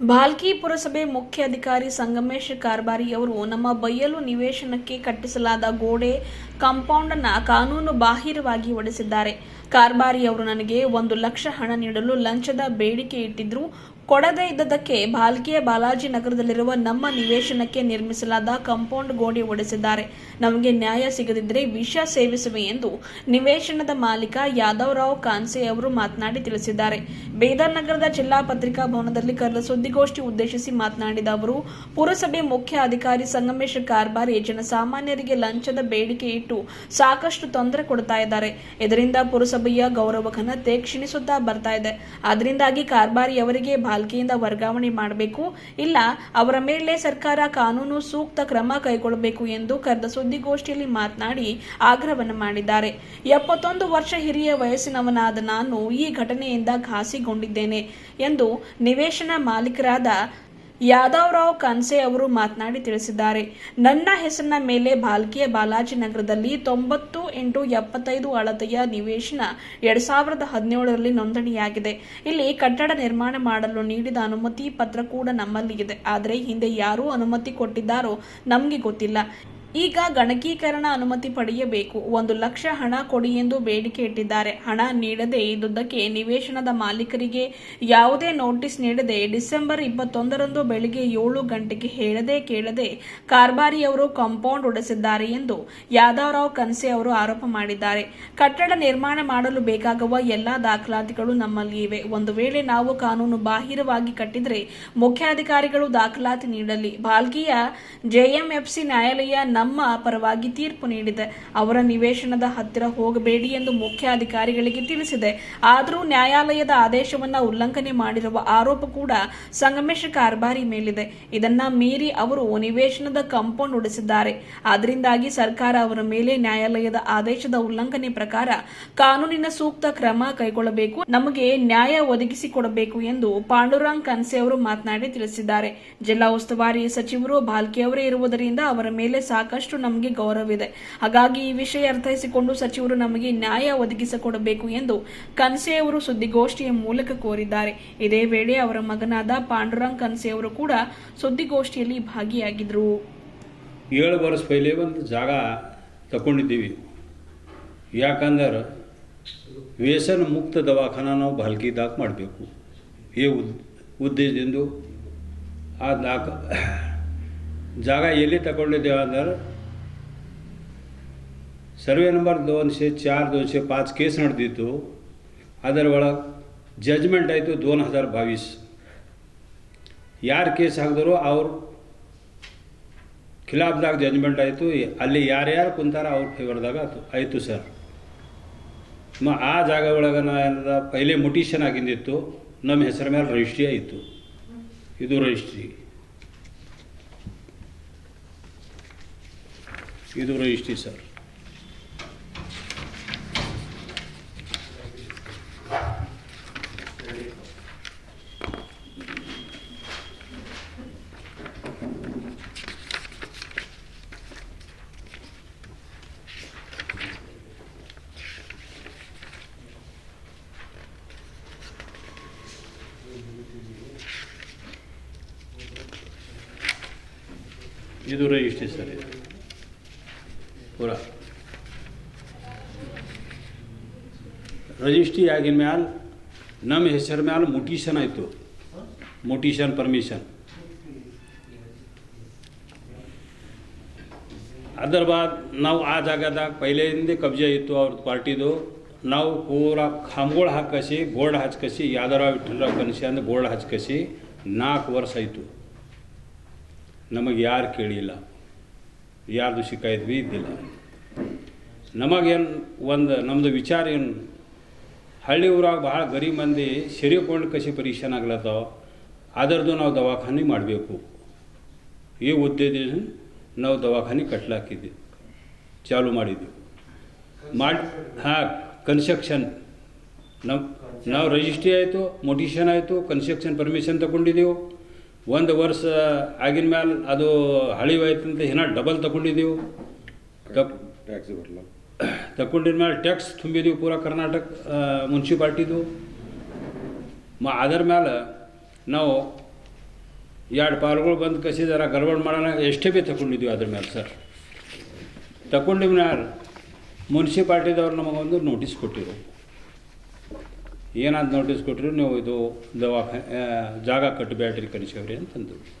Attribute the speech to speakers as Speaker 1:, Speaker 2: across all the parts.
Speaker 1: ಭಾಲ್ಕಿ ಪುರಸಭೆ ಮುಖ್ಯ ಅಧಿಕಾರಿ ಸಂಗಮೇಶ್ ಕಾರ್ಬಾರಿ ಅವರು, ನಮ್ಮ ಬಯಲು ನಿವೇಶನಕ್ಕೆ ಕಟ್ಟಿಸಲಾದ ಗೋಡೆ ಕಾಂಪೌಂಡ್ ಅನ್ನ ಕಾನೂನು ಬಾಹಿರವಾಗಿ ಒಡೆಸಿದ್ದಾರೆ. ಕಾರ್ಬಾರಿ ಅವರು ನನಗೆ ಒಂದು ಲಕ್ಷ ಹಣ ನೀಡಲು ಲಂಚದ ಬೇಡಿಕೆ ಇಟ್ಟಿದ್ರು. ಕೊಡದೇ ಇದ್ದದಕ್ಕೆ ಬಾಲ್ಕಿಯ ಬಾಲಾಜಿ ನಗರದಲ್ಲಿರುವ ನಮ್ಮ ನಿವೇಶನಕ್ಕೆ ನಿರ್ಮಿಸಲಾದ ಕಾಂಪೌಂಡ್ ಗೋಡೆ ಒಡೆಸಿದ್ದಾರೆ ನಮಗೆ ನ್ಯಾಯ ಸಿಗದಿದ್ದರೆ ವಿಷ ಸೇವಿಸುವೆ ಎಂದು ನಿವೇಶನದ ಮಾಲೀಕ ಯಾದವರಾವ್ ಕಾನ್ಸೆ ಅವರು ಮಾತನಾಡಿ ತಿಳಿಸಿದ್ದಾರೆ. ಬೇದರ್ ನಗರದ ಜಿಲ್ಲಾ ಪತ್ರಿಕಾ ಭವನದಲ್ಲಿ ಕರೆದ ಸುದ್ದಿಗೋಷ್ಠಿ ಉದ್ದೇಶಿಸಿ ಮಾತನಾಡಿದ ಅವರು, ಪುರಸಭೆ ಮುಖ್ಯ ಅಧಿಕಾರಿ ಸಂಗಮೇಶ್ ಕಾರ್ಬಾರಿ ಜನಸಾಮಾನ್ಯರಿಗೆ ಲಂಚದ ಬೇಡಿಕೆ ಇಟ್ಟು ಸಾಕಷ್ಟು ತೊಂದರೆ ಕೊಡ್ತಾ ಇದ್ದಾರೆ. ಇದರಿಂದ ಪುರಸಭೆಯ ಗೌರವ ಘನತೆ ಕ್ಷೀಣಿಸುತ್ತಾ ಬರ್ತಾ ಇದೆ. ಅದರಿಂದಾಗಿ ಕಾರ್ಬಾರಿ ಅವರಿಗೆ ಬಾಲ್ಕಿಯಿಂದ ವರ್ಗಾವಣೆ ಮಾಡಬೇಕು. ಇಲ್ಲ, ಅವರ ಮೇಲೆ ಸರ್ಕಾರ ಕಾನೂನು ಸೂಕ್ತ ಕ್ರಮ ಕೈಗೊಳ್ಳಬೇಕು ಎಂದು ಕರೆದ ಸುದ್ದಿಗೋಷ್ಠಿಯಲ್ಲಿ ಮಾತನಾಡಿ ಆಗ್ರಹವನ್ನು ಮಾಡಿದ್ದಾರೆ. ಎಪ್ಪತ್ತೊಂದು ವರ್ಷ ಹಿರಿಯ ವಯಸ್ಸಿನವನಾದ ನಾನು ಈ ಘಟನೆಯಿಂದ ಘಾಸಿಗೊಂಡಿದ್ದೇನೆ ಎಂದು ನಿವೇಶನ ಮಾಲೀಕರಾದ ಯಾದವರಾವ್ ಕನ್ಸೆ ಅವರು ಮಾತನಾಡಿ ತಿಳಿಸಿದ್ದಾರೆ, ನನ್ನ ಹೆಸರಿನ ಮೇಲೆ ಬಾಲ್ಕಿಯ ಬಾಲಾಜಿ ನಗರದಲ್ಲಿ ತೊಂಬತ್ತು ಎಂಟು ಎಪ್ಪತ್ತೈದು ಅಳತೆಯ ನಿವೇಶನ ಎರಡ್ ಸಾವಿರದ ಹದಿನೇಳರಲ್ಲಿ ನೋಂದಣಿಯಾಗಿದೆ. ಇಲ್ಲಿ ಕಟ್ಟಡ ನಿರ್ಮಾಣ ಮಾಡಲು ನೀಡಿದ ಅನುಮತಿ ಪತ್ರ ಕೂಡ ನಮ್ಮಲ್ಲಿ ಇದೆ ಆದರೆ ಹಿಂದೆ ಯಾರು ಅನುಮತಿ ಕೊಟ್ಟಿದ್ದಾರೋ ನಮಗೆ ಗೊತ್ತಿಲ್ಲ. ಈಗ ಗಣಕೀಕರಣ ಅನುಮತಿ ಪಡೆಯಬೇಕು. ಒಂದು ಲಕ್ಷ ಹಣ ಕೊಡಿ ಎಂದು ಬೇಡಿಕೆ ಇಟ್ಟಿದ್ದಾರೆ. ಹಣ ನೀಡದೆ ಇದ್ದುದಕ್ಕೆ ನಿವೇಶನದ ಮಾಲೀಕರಿಗೆ ಯಾವುದೇ ನೋಟಿಸ್ ನೀಡದೆ ಡಿಸೆಂಬರ್ ಇಪ್ಪತ್ತೊಂದರಂದು ಬೆಳಿಗ್ಗೆ ಏಳು ಗಂಟೆಗೆ ಹೇಳದೆ ಕೇಳದೆ ಕಾರ್ಬಾರಿಯವರು ಕಾಂಪೌಂಡ್ ಒಡೆಸಿದ್ದಾರೆ ಎಂದು ಯಾದವರಾವ್ ಕನ್ಸೆ ಅವರು ಆರೋಪ ಮಾಡಿದ್ದಾರೆ. ಕಟ್ಟಡ ನಿರ್ಮಾಣ ಮಾಡಲು ಬೇಕಾಗುವ ಎಲ್ಲಾ ದಾಖಲಾತಿಗಳು ನಮ್ಮಲ್ಲಿ ಇವೆ. ಒಂದು ವೇಳೆ ನಾವು ಕಾನೂನು ಬಾಹಿರವಾಗಿ ಕಟ್ಟಿದರೆ ಮುಖ್ಯಾಧಿಕಾರಿಗಳು ದಾಖಲಾತಿ ನೀಡಲಿ. ಬಾಲ್ಕಿಯ ಜೆಎಂಎಫ್ಸಿ ನ್ಯಾಯಾಲಯ ನಮ್ಮ ಪರವಾಗಿ ತೀರ್ಪು ನೀಡಿದೆ. ಅವರ ನಿವೇಶನದ ಹತ್ತಿರ ಹೋಗಬೇಡಿ ಎಂದು ಮುಖ್ಯ ಅಧಿಕಾರಿಗಳಿಗೆ ತಿಳಿಸಿದೆ. ಆದರೂ ನ್ಯಾಯಾಲಯದ ಆದೇಶವನ್ನ ಉಲ್ಲಂಘನೆ ಮಾಡಿರುವ ಆರೋಪ ಕೂಡ ಸಂಗಮೇಶ ಕಾರ್ಬಾರಿ ಮೇಲಿದೆ. ಇದನ್ನ ಮೀರಿ ಅವರು ನಿವೇಶನದ ಕಾಂಪೌಂಡ್ ಉಡಿಸಿದ್ದಾರೆ ಅದರಿಂದಾಗಿ ಸರ್ಕಾರ ಅವರ ಮೇಲೆ ನ್ಯಾಯಾಲಯದ ಆದೇಶದ ಉಲ್ಲಂಘನೆ ಪ್ರಕಾರ ಕಾನೂನಿನ ಸೂಕ್ತ ಕ್ರಮ ಕೈಗೊಳ್ಳಬೇಕು, ನಮಗೆ ನ್ಯಾಯ ಒದಗಿಸಿಕೊಡಬೇಕು ಎಂದು ಪಾಂಡುರಂಗ್ ಕನ್ಸೆ ಅವರು ಮಾತನಾಡಿ ತಿಳಿಸಿದ್ದಾರೆ. ಜಿಲ್ಲಾ ಉಸ್ತುವಾರಿ ಸಚಿವರು ಭಾಲ್ಕೆ ಅವರೇ ಇರುವುದರಿಂದ ಅವರ ಮೇಲೆ ಸಾಕಷ್ಟು ನಮಗೆ ಗೌರವವಿದೆ. ಹಾಗಾಗಿ ಈ ವಿಷಯ ಅರ್ಥೈಸಿಕೊಂಡು ಸಚಿವರು ನಮಗೆ ನ್ಯಾಯ ಒದಗಿಸಿಕೊಡಬೇಕು ಎಂದು ಕನ್ಸೆ ಅವರು ಸುದ್ದಿಗೋಷ್ಠಿಯ ಮೂಲಕ ಕೋರಿದ್ದಾರೆ. ಇದೇ ವೇಳೆ ಅವರ ಮಗನಾದ ಪಾಂಡುರಂಗ್ ಕನ್ಸೆ ಅವರು ಕೂಡ ಸುದ್ದಿಗೋಷ್ಠಿಯಲ್ಲಿ ಭಾಗಿಯಾಗಿದ್ದರು
Speaker 2: ಏಳು ವರ್ಷ ಪೈಲೆ ಒಂದು ಜಾಗ ತಗೊಂಡಿದ್ದೀವಿ ಯಾಕಂದ್ರೆ ವ್ಯಸನ ಮುಕ್ತ ದವಾಖಾನ ನಾವು ಭಾಲ್ಕಿದಾಗ ಮಾಡಬೇಕು. ಈ ಉದ್ ಉದ್ದೇಶದಿಂದ ಆ ದಾಖ ಜಾಗ ಎಲ್ಲಿ ತಗೊಂಡಿದ್ದೇವೆ ಅಂದರೆ ಸರ್ವೆ ನಂಬರ್ ದೋನ್ಶೆ ಚಾರ್ ದೋನ್ಶೆ ಪಾಚ್ ಕೇಸ್ ನಡೆದಿತ್ತು. ಅದರ ಒಳಗೆ ಜಜ್ಮೆಂಟ್ ಆಯಿತು ದೋನ್ ಹಜಾರ್ ಬಾವೀಸ್. ಯಾರು ಕೇಸ್ ಹಾಕಿದ್ರು ಅವ್ರ ಖಿಲಾಫ್ದಾಗ ಜಜ್ಮೆಂಟ್ ಆಯಿತು. ಅಲ್ಲಿ ಯಾರ್ಯಾರು ಕುಂತಾರ ಅವ್ರ ಫೇವರ್ದಾಗ ಆಯ್ತು ಆಯಿತು ಸರ್. ಮ, ಆ ಜಾಗ ಒಳಗೆ ನಾ ಏನದ, ಪೈಲೆ ಮುಟಿಷನ್ ಆಗಿದ್ದಿತ್ತು ನಮ್ಮ ಹೆಸರ ಮೇಲೆ ರಜಿಸ್ಟ್ರಿ ಆಯಿತು. ಇದು ರಜಿಸ್ಟ್ರಿ ಇದು ರಿಜಿಸ್ಟ್ರಿ ಸರ್ ಇದು ರಿಜಿಸ್ಟ್ರಿ ಸರ್ ಇದು ಪೂರ ರಜಿಸ್ಟ್ರಿ ಆಗಿನ ಮ್ಯಾಲ ನಮ್ಮ ಹೆಸರು ಮ್ಯಾಲ ಮುಟೀಷನ್ ಆಯಿತು. ಮೊಟಿಷನ್ ಪರ್ಮಿಷನ್ ಅದರ ಬಾದ್ ನಾವು ಆ ಜಾಗದಾಗ ಪೈಲೆಯಿಂದ ಕಬ್ಜೆ ಇತ್ತು ಅವ್ರದ್ದು ಪಾರ್ಟಿದು. ನಾವು ಪೂರ ಖಾಮ್ಗಳು ಹಾಕಸಿ ಬೋರ್ಡ್ ಹಚ್ಕಸಿ, ಯಾವ್ದಾರ ವಿಠಲ್ರಾವ್ ಕನಸಿ ಅಂದ್ರೆ ಗೋಲ್ಡ್ ಹಚ್ಕಸಿ ನಾಲ್ಕು ವರ್ಷ ಆಯಿತು. ನಮಗೆ ಯಾರು ಕೇಳಿಲ್ಲ. ಯಾರ್ದು ಶಿಕಾಯತ್ ಭೀ ಇದ್ದಿಲ್ಲ ನಮಗೇನು ಒಂದು ನಮ್ಮದು ವಿಚಾರ ಏನು ಹಳ್ಳಿ ಊರಾಗ ಭಾಳ ಗರೀಬ್ ಮಂದಿ ಸೆರಿಕೊಂಡು ಕಸಿ ಪರೀಕ್ಷೆ ಆಗ್ಲತ್ತಾವ. ಅದರದ್ದು ನಾವು ದವಾಖಾನೆ ಮಾಡಬೇಕು. ಈ ಉದ್ದೇಶ ನಾವು ದವಾಖಾನೆ ಕಟ್ಲಾಕಿದ್ದೆ ಚಾಲು ಮಾಡಿದ್ದೆವು ಮಾಡಿ ಹಾಂ ಕನ್ಸ್ಟ್ರಕ್ಷನ್. ನಾವು ನಾವು ರಿಜಿಸ್ಟ್ರಿ ಆಯಿತು ಮೊಟಿಷನ್ ಆಯಿತು ಕನ್ಸ್ಟ್ರಕ್ಷನ್ ಪರ್ಮಿಷನ್ ತಗೊಂಡಿದ್ದೆವು ಒಂದು ವರ್ಷ ಆಗಿನ ಮ್ಯಾಲೆ ಅದು ಹಳಿವಾಯ್ತು ಅಂತ ಏನೋ ಡಬಲ್ ತಗೊಂಡಿದ್ದೆವು ಟ್ಯಾಕ್ಸ್
Speaker 3: ಟ್ಯಾಕ್ಸಿ ಬರಲ್ಲ
Speaker 2: ತಗೊಂಡಿದ ಮೇಲೆ ಟ್ಯಾಕ್ಸ್ ತುಂಬಿದೀವಿ ಪೂರ ಕರ್ನಾಟಕ ಮುನ್ಸಿಪಾಲ್ಟಿದು. ಮ, ಅದರ ಮೇಲೆ ನಾವು ಎರಡು ಪಾಲ್ಗಳು ಬಂದು ಕಸಿ ಜರ ಗಡ್ಬಡ್ ಮಾಡೋಣ, ಎಷ್ಟೇ ಭೀ ತಗೊಂಡಿದ್ವಿ ಅದ್ರ ಮೇಲೆ ಸರ್. ತಗೊಂಡಿದ ಮ್ಯಾಲ ಮುನ್ಸಿಪಾಲ್ಟಿದವ್ರು ನಮಗೊಂದು ನೋಟಿಸ್ ಕೊಟ್ಟಿರು. ಏನಾದ ನೋಟಿಸ್ ಕೊಟ್ಟರು ನೀವು ಇದು ದವಾಖಾನೆ ಜಾಗ ಕಟ್ಟಬೇಡ್ರಿ ಕನಿಷ್ಠವ್ರಿ ಅಂತಂದರು.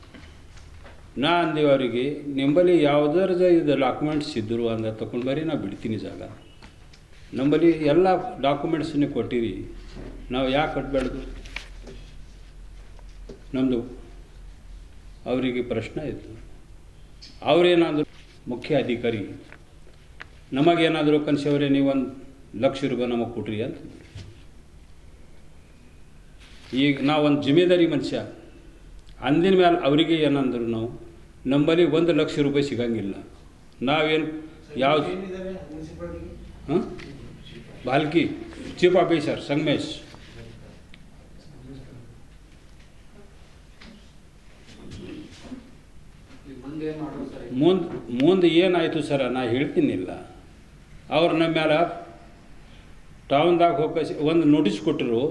Speaker 2: ನಾ ಅಂದೀವಿ ಅವರಿಗೆ ನಿಂಬಲ್ಲಿ ಯಾವುದರ ಇದು ಡಾಕ್ಯುಮೆಂಟ್ಸ್ ಇದ್ದರು ಅಂದ್ರೆ ತಗೊಂಡು ಬರ್ರಿ ನಾ ಬಿಡ್ತೀನಿ ಜಾಗ. ನಂಬಲ್ಲಿ ಎಲ್ಲ ಡಾಕ್ಯುಮೆಂಟ್ಸನ್ನೇ ಕೊಟ್ಟಿರಿ. ನಾವು ಯಾಕೆ ಕಟ್ಟಬೇಡ್ದು ನಮ್ಮದು ಅವರಿಗೆ ಪ್ರಶ್ನೆ ಇತ್ತು. ಅವರೇನಾದರೂ ಮುಖ್ಯ ಅಧಿಕಾರಿ, ನಮಗೇನಾದರೂ ನೀವು ನೀವೊಂದು ಲಕ್ಷ ರೂಪಾಯಿ ನಮಗೆ ಕೊಟ್ರಿ ಅಂತ. ಈಗ ನಾವೊಂದು ಜಿಮ್ಮೇದಾರಿ ಮನುಷ್ಯ. ಅಂದಿನ ಮೇಲೆ ಅವರಿಗೆ ಏನಂದರು ನಾವು ನಮ್ಮಲ್ಲಿ ಒಂದು ಲಕ್ಷ ರೂಪಾಯಿ ಸಿಗಂಗಿಲ್ಲ. ನಾವೇನು ಯಾವ ಹಾಂ? Balki chief officer Sangamesh.
Speaker 3: ಮುಂದೆ
Speaker 2: ಮುಂದೆ ಮುಂದೆ ಏನಾಯಿತು ಸರ? ನಾ ಹೇಳ್ತೀನಿಲ್ಲ. ಅವ್ರು ನಮ್ಮ ಮೇಲೆ ಟೌನ್ದಾಗ ಹೋಗಿ ಒಂದು ನೋಟಿಸ್ ಕೊಟ್ಟರು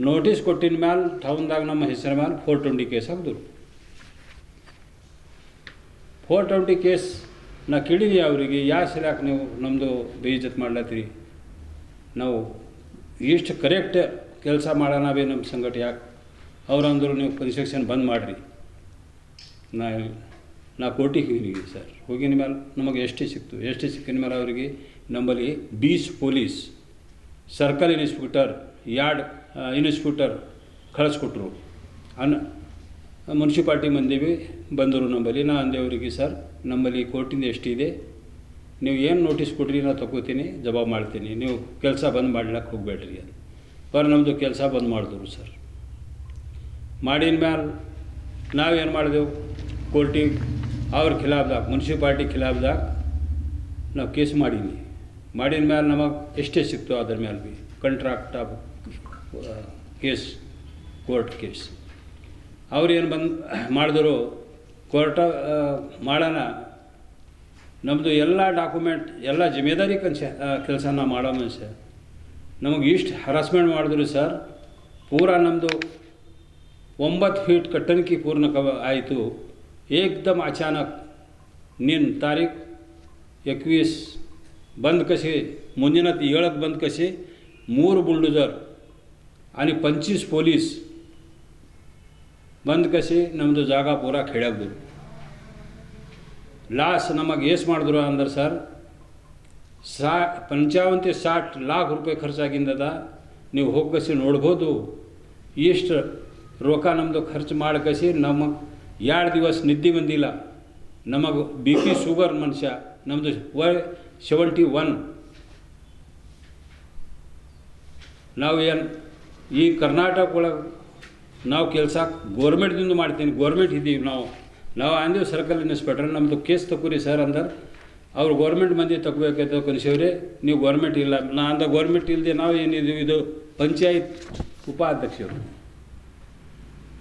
Speaker 2: ನೋಟಿಸ್ ಕೊಟ್ಟಿನ ಮ್ಯಾಲೆ ಟೌನ್ದಾಗ ನಮ್ಮ ಹೆಸರ ಮೇಲೆ ಫೋರ್ ಟ್ವೆಂಟಿ ಕೇಸ್ ಹಾಕಿದ್ರು ಫೋರ್ ಟ್ವೆಂಟಿ ಕೇಸ್ ನಾ ಕೇಳಿದ್ವಿ ಅವರಿಗೆ ಯಾವ ಸರಿಯಾಕೆ ನೀವು ನಮ್ಮದು ಬೇಜತ್ ಮಾಡ್ಲತ್ತೀರಿ? ನಾವು ಇಷ್ಟು ಕರೆಕ್ಟ್ ಕೆಲಸ ಮಾಡೋಣ ಬೇ ನಮ್ಮ ಸಂಗಟ ಯಾಕೆ? ಅವ್ರಂದ್ರು ನೀವು ಕನ್ಸ್ಟ್ರಕ್ಷನ್ ಬಂದ್ ಮಾಡಿರಿ. ನಾ ನಾ ಕೋರ್ಟಿಗೆ ಹೋಗಿ ಸರ್. ಹೋಗಿನ ಮೇಲೆ ನಮಗೆ ಎಷ್ಟು ಸಿಕ್ತು. ಎಷ್ಟು ಸಿಕ್ಕಿನ ಮೇಲೆ ಅವರಿಗೆ ನಮ್ಮಲ್ಲಿ ಬೀಸ್ police, circle inspector, yard inspector ಕಳಿಸ್ಕೊಟ್ರು. ಅನ್ನ ಮುನ್ಸಿಪಾಲ್ಟಿ ಮಂದಿ ಭೀ ಬಂದರು ನಂಬಲ್ಲಿ, ನಾ ಅಂದೆ ಅವರಿಗೆ, ಸರ್, ನಮ್ಮಲ್ಲಿ ಕೋರ್ಟಿಂದ ಎಷ್ಟಿದೆ? ನೀವು ಏನು ನೋಟಿಸ್ ಕೊಡ್ರಿ, ನಾ ತಗೋತೀನಿ, ಜವಾಬ್ ಮಾಡ್ತೀನಿ. ನೀವು ಕೆಲಸ ಬಂದ್ ಮಾಡ್ಲಿಕ್ಕೆ ಹೋಗ್ಬೇಡ್ರಿ ಅದು ಬರ ನಮ್ಮದು ಕೆಲಸ ಬಂದ್ ಮಾಡಿದ್ರು, ಸರ್. ಮಾಡಿದ ಮ್ಯಾಲ ನಾವೇನು ಮಾಡಿದೆವು? ಕೋರ್ಟಿಗೆ, ಅವ್ರ ಖಿಲಾಫ್ದಾಗ, ಮುನ್ಸಿಪಾಲ್ಟಿ ಖಿಲಾಫ್ದಾಗ ನಾವು ಕೇಸ್ ಮಾಡೀನಿ. ಮಾಡಿದ ಮೇಲೆ ನಮಗೆ ಎಷ್ಟೇ ಸಿಕ್ತು ಅದ್ರ ಮ್ಯಾಲೆ ಭೀ contract of case, court case. ಅವ್ರು ಏನು ಬಂದು ಮಾಡಿದ್ರು ಕೋರ್ಟ ಮಾಡೋಣ ನಮ್ಮದು ಎಲ್ಲ ಡಾಕ್ಯುಮೆಂಟ್ ಎಲ್ಲ ಜಿಮ್ಮೆದಾರಿ ಕನ್ಸ ಕೆಲಸ ನಾವು ಮಾಡೋ ಮನುಷ್ಯ ನಮಗೆ ಇಷ್ಟು ಹರಾಸ್ಮೆಂಟ್ ಮಾಡಿದ್ರು ಸರ್ ಪೂರಾ ನಮ್ಮದು ಒಂಬತ್ತು ಫೀಟ್ ಕಟ್ಟಣಿಕೆ ಪೂರ್ಣ ಕವ ಆಯಿತು ಏಕ್ದಮ್ अचानक ನೀನು ತಾರೀಖ್ एकवीस बंद कसे ಮುಂದಿನ ಏಳಕ್ಕೆ ಬಂದ್ कसे ಮೂರು ಬುಲ್ಡೋಜರ್ आणि पंचवीस पोलीस ಬಂದು ಕಸಿ ನಮ್ಮದು ಜಾಗ ಪೂರ ಕೆಳಗ್ದು. ಲಾಸ್ ನಮಗೆ ಏಸ್ ಮಾಡಿದ್ರು ಅಂದ್ರೆ ಸರ್, ಸಾ, ಪಂಚಾವಂತಿ ಸಾಟ್ ಲಾಖ್ ರೂಪಾಯಿ ಖರ್ಚಾಗಿಂದದ ನೀವು ಹೋಗ್ಕಸಿ ನೋಡ್ಬೋದು. ಇಷ್ಟು ರೊಕ್ಕ ನಮ್ಮದು ಖರ್ಚು ಮಾಡ್ಕಸಿ ನಮಗೆ ಎರಡು ದಿವಸ ನಿದ್ದೆ ಬಂದಿಲ್ಲ. ನಮಗೆ ಬಿ ಪಿ ಶುಗರ್ ಮನುಷ್ಯ ನಮ್ಮದು ವೈ, ಸೆವೆಂಟಿ ಒನ್. ನಾವು ಏನು ಈ ಕರ್ನಾಟಕ ಒಳಗೆ ನಾವು ಕೆಲಸ ಗೋರ್ಮೆಂಟ್ದಿಂದ ಮಾಡ್ತೀನಿ. ಗೋರ್ಮೆಂಟ್ ಇದ್ದೀವಿ ನಾವು. ನಾವು ಅಂದೇವು ಸರ್ಕಲ್ ಇನ್ಸ್ಪೆಕ್ಟರ್. ನಮ್ಮದು ಕೇಸ್ ತಗೋರಿ ಸರ್ ಅಂದ್ರೆ. ಅವ್ರು ಗೋರ್ಮೆಂಟ್ ಮಂದಿ ತಗೋಬೇಕಾಯ್ತು ಕನಿಸವ್ರೆ ನೀವು ಗೋರ್ಮೆಂಟ್ ಇಲ್ಲ. ನಾ ಅಂದ ಗೋರ್ಮೆಂಟ್ ಇಲ್ಲದೆ ನಾವು ಏನಿದ್ದೀವಿ ಇದು ಪಂಚಾಯತ್ ಉಪಾಧ್ಯಕ್ಷರು.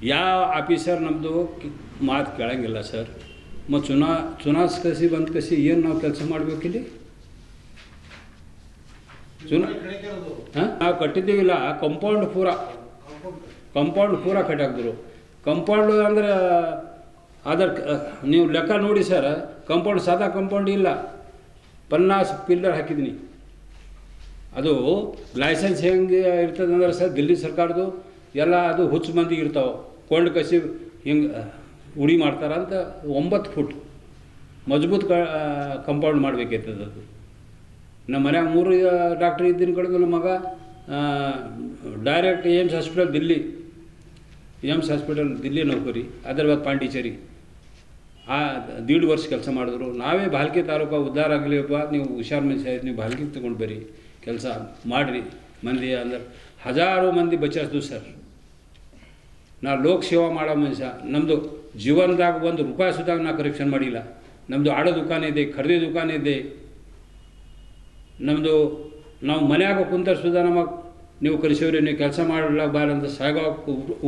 Speaker 2: ಯಾವ ಆಫೀಸರ್ ನಮ್ಮದು ಮಾತು ಕೇಳಂಗಿಲ್ಲ ಸರ್. ಮತ್ತು ಚುನಾ ಚುನಾ ಕಸಿ ಬಂದು ಕಸಿ ಏನು ನಾವು ಕೆಲಸ ಮಾಡಬೇಕಿಲ್ಲಿ ಚುನಾ, ಹಾಂ? ನಾವು ಕಟ್ಟಿದ್ದೀವಿಲ್ಲ. ಕಂಪೌಂಡ್ ಪೂರ. ಕಂಪೌಂಡ್ ಪೂರ ಕಟ್ಟಾಕಿದ್ರು ಕಂಪೌಂಡ್ ಅಂದ್ರೆ ಅದರ ನೀವು ಲೆಕ್ಕ ನೋಡಿ ಸರ್, ಕಂಪೌಂಡ್ ಸಾದಾ ಕಂಪೌಂಡ್ ಇಲ್ಲ. ಪನ್ನಾಸ್ ಪಿಲ್ಲರ್ ಹಾಕಿದ್ದೀನಿ. ಅದು ಲೈಸೆನ್ಸ್ ಹೆಂಗೆ ಇರ್ತದೆ ಅಂದ್ರೆ ಸರ್, ದಿಲ್ಲಿ ಸರ್ಕಾರದ್ದು, ಎಲ್ಲ ಅದು ಹುಚ್ಚು ಮಂದಿ ಇರ್ತಾವೆ. ಕೊಂಡು ಕಸಿ ಹಿಂಗೆ ಉಡಿ ಮಾಡ್ತಾರ ಅಂತ ಒಂಬತ್ತು ಫುಟ್. ಮಜಬೂತ್ ಕ ಕಂಪೌಂಡ್ ಮಾಡಬೇಕಿರ್ತದೆ ಅದು. ನಮ್ಮ ಮನ್ಯಾಗ ಮೂರು ಡಾಕ್ಟ್ರ್ ಇದ್ದಿನ ಕಡೆದು ನಮ್ಮ ಮಗ direct AIIMS hospital Delhi. AIIMS hospital Delhi ನೌಕರಿ, ಹೈದರಾಬಾದ್ ಪಾಂಡಿಚೇರಿ. ಆ ದೀಡ್ ವರ್ಷ ಕೆಲಸ ಮಾಡಿದ್ರು. ನಾವೇ ಬಾಲ್ಕಿ ತಾಲೂಕು ಉದ್ಧಾರ ಆಗಲಿಪ್ಪ ನೀವು ಹುಷಾರ್ ಮನುಷ್ಯ ನೀವು ಬಾಲ್ಕಿಗೆ ತೊಗೊಂಡು ಬರ್ರಿ ಕೆಲಸ ಮಾಡಿರಿ. ಮಂದಿ ಅಂದ್ರೆ ಹಜಾರು ಮಂದಿ ಬಚಾಸ್ತು ಸರ್. ನಾ ಲೋಕ ಸೇವಾ ಮಾಡೋ ಮನುಷ್ಯ. ನಮ್ಮದು ಜೀವನದಾಗ ಒಂದು ರೂಪಾಯಿ ಸುದಾಗ ನಾ ಕರೆಕ್ಷನ್ ಮಾಡಿಲ್ಲ. ನಮ್ಮದು ಆಡೋ ದುಕಾನ್ ಇದೆ, ಖರೀದಿ ದುಕಾನ್ ಇದೆ. ನಮ್ಮದು ನಾವು ಮನ್ಯಾಗ ಕುಂತ ಸುಧಾ ನಮಗೆ ನೀವು ಕಲಿಸೋರಿ ನೀವು ಕೆಲಸ ಮಾಡಲ್ಲ ಬಾರ ಅಂತ ಸಾಗ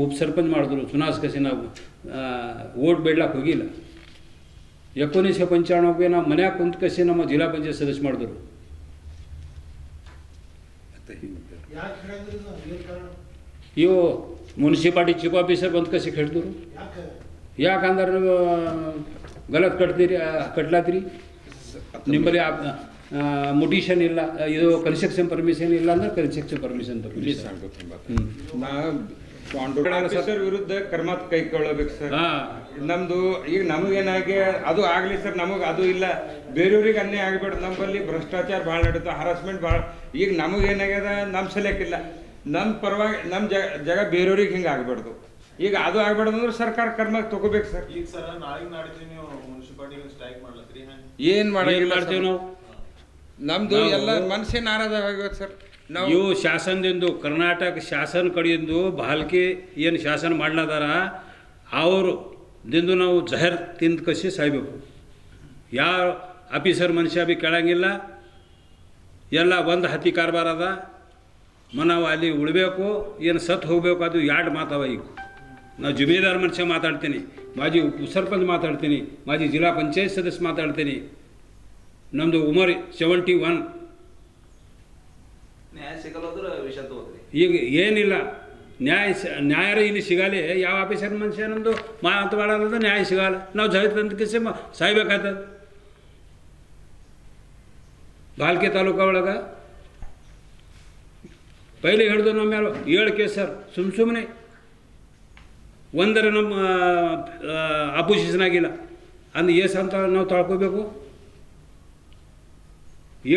Speaker 2: ಉಪ ಸರ್ಪಂಚ್ ಮಾಡಿದ್ರು ಚುನಾಸ್ ಕಸಿ ನಾವು ಓಟ್ ಬೇಡ್ಲಕ್ಕೆ ಹೋಗಿಲ್ಲ. ಎಕೋನೀಸೆ ಪಂಚಾಣಕ್ಕೆ ನಾವು ಮನ್ಯಾಗ ಕುಂತ ಕಸಿ ನಮ್ಮ ಜಿಲ್ಲಾ ಪಂಚಾಯತ್ ಸದಸ್ಯ ಮಾಡಿದ್ರು. ಇವು ಮುನ್ಸಿಪಾಲ್ಟಿ ಚೀಫ್ ಆಫೀಸರ್ ಬಂದು ಕಸಿ ಕಟ್ಟಿದ್ರು
Speaker 3: ಯಾಕೆ?
Speaker 2: ಯಾಕಂದ್ರೆ ನೀವು ಗಲತ್ ಕಟ್ತೀರಿ ಕಟ್ಲಾತ್ರಿ. ನಿಮ್ಮಲ್ಲಿ ಮುಟಿಷನ್ ಇಲ್ಲ. ಇದು ಕನ್ಸ್ಟ್ರಕ್ಷನ್ ಪರ್ಮಿಷನ್ ಇಲ್ಲ ಅಂದ್ರೆ ಕನ್ಸ್ಟ್ರಕ್ಷನ್ ಪರ್ಮಿಷನ್ ಸರ್.
Speaker 4: ವಿರುದ್ಧ ಕ್ರಮ ಕೈಕೊಳ್ಳಬೇಕು ಸರ್. ನಮ್ದು ಈಗ ನಮಗೇನಾಗಿ ಅದು ಆಗ್ಲಿ ಸರ್ ನಮಗೆ ಅದು ಇಲ್ಲ. ಬೇರೆಯವ್ರಿಗೆ ಅನ್ಯಾಯ ಆಗ್ಬೇಡ. ನಮ್ಮಲ್ಲಿ ಭ್ರಷ್ಟಾಚಾರ ಭಾಳ ನಡೀತಾ ಹರಾಸ್ಮೆಂಟ್ ಭಾಳ. ಈಗ ನಮಗೇನಾಗ್ಯದ ನಮ್ಮ ಸಲಕ್ಕಿಲ್ಲ ನಮ್ಮ ಪರವಾಗಿ ನಮ್ಮ ಜಗ ಜಾಗ ಬೇರೆಯವ್ರಿಗೆ ಹಿಂಗೆ ಆಗ್ಬಾರ್ದು. ಈಗ ಅದು ಆಗ್ಬಾರ್ದು ಅಂದ್ರೆ ಸರ್ಕಾರ ಕ್ರಮ ತಗೋಬೇಕು ಸರ್.
Speaker 5: ಈಗ ಸರ್ ನಾಳೆ ನಾಡಿದ್ದು ನೀವು ಮುನ್ಸಿಪಾಲಿಟಿ ಸ್ಟ್ರೈಕ್
Speaker 4: ಏನ್
Speaker 2: ಮಾಡ್ತೀವಿ ನಾವು?
Speaker 4: ನಮ್ದು ಎಲ್ಲ ಮನಸ್ಸೇ ನಾರಾಜ ಆಗೋದು ಸರ್. ನಾವು
Speaker 2: ಇವು ಶಾಸನದಿಂದ ಕರ್ನಾಟಕ ಶಾಸನ ಕಡೆಯಿಂದ ಬಾಲ್ಕಿ ಏನು ಶಾಸನ ಮಾಡ್ಲದಾರ ಅವರು ದಿಂದು ನಾವು ಜಹರ್ ತಿಂದು ಕಸಿ ಸಾಯ್ಬೇಕು. ಯಾವ ಆಫೀಸರ್ ಮನುಷ್ಯ ಭೀ ಕೇಳಂಗಿಲ್ಲ ಎಲ್ಲ ಒಂದು ಹತ್ತಿ ಕಾರ್ಬಾರ ಅದ ನಾವು ಅಲ್ಲಿ ಉಳ್ಬೇಕು ಏನು ಸತ್ತು ಹೋಗ್ಬೇಕು ಅದು ಎರಡು ಮಾತವ ಈಗ. ನಾವು ಜಮೀದಾರ್ ಮನುಷ್ಯ ಮಾತಾಡ್ತೀನಿ ಮಾಜಿ ಉಪ ಸರ್ಪಂಚ್ ಮಾತಾಡ್ತೀನಿ ಮಾಜಿ ಜಿಲ್ಲಾ ಪಂಚಾಯತ್ ಸದಸ್ಯ ಮಾತಾಡ್ತೀನಿ. ನಮ್ಮದು ಉಮರ್ ಸೆವೆಂಟಿ ಒನ್ ಈಗ ಏನಿಲ್ಲ ನ್ಯಾಯ ನ್ಯಾಯರ ನ್ಯಾಯ ಇಲ್ಲಿ ಸಿಗಲ್ಲ ಯಾವ ಆಫೀಸರ್ ಮನುಷ್ಯ ನಮ್ಮದು ಮಾತಾಡೋದ ನ್ಯಾಯ ಸಿಗಲ್ಲ. ನಾವು ಜೈತಂತ ಕಿಸಿ ಸಾಯ್ಬೇಕಾಗ್ತದೆ ಬಾಲ್ಕೆ ತಾಲೂಕು ಒಳಗೆ ಪೈಲೆ ಹಿಡಿದು ನಮ್ಮ ಏಳು ಕೇಸ್ ಸರ್ ಸುಮ್ಮ ಸುಮ್ಮನೆ ಒಂದರ ನಮ್ಮ ಅಪೋಸಿಷನ್ ಆಗಿಲ್ಲ. ಅಂದ್ರೆ ಏಸ್ ಅಂತ ನಾವು ತಳ್ಕೋಬೇಕು.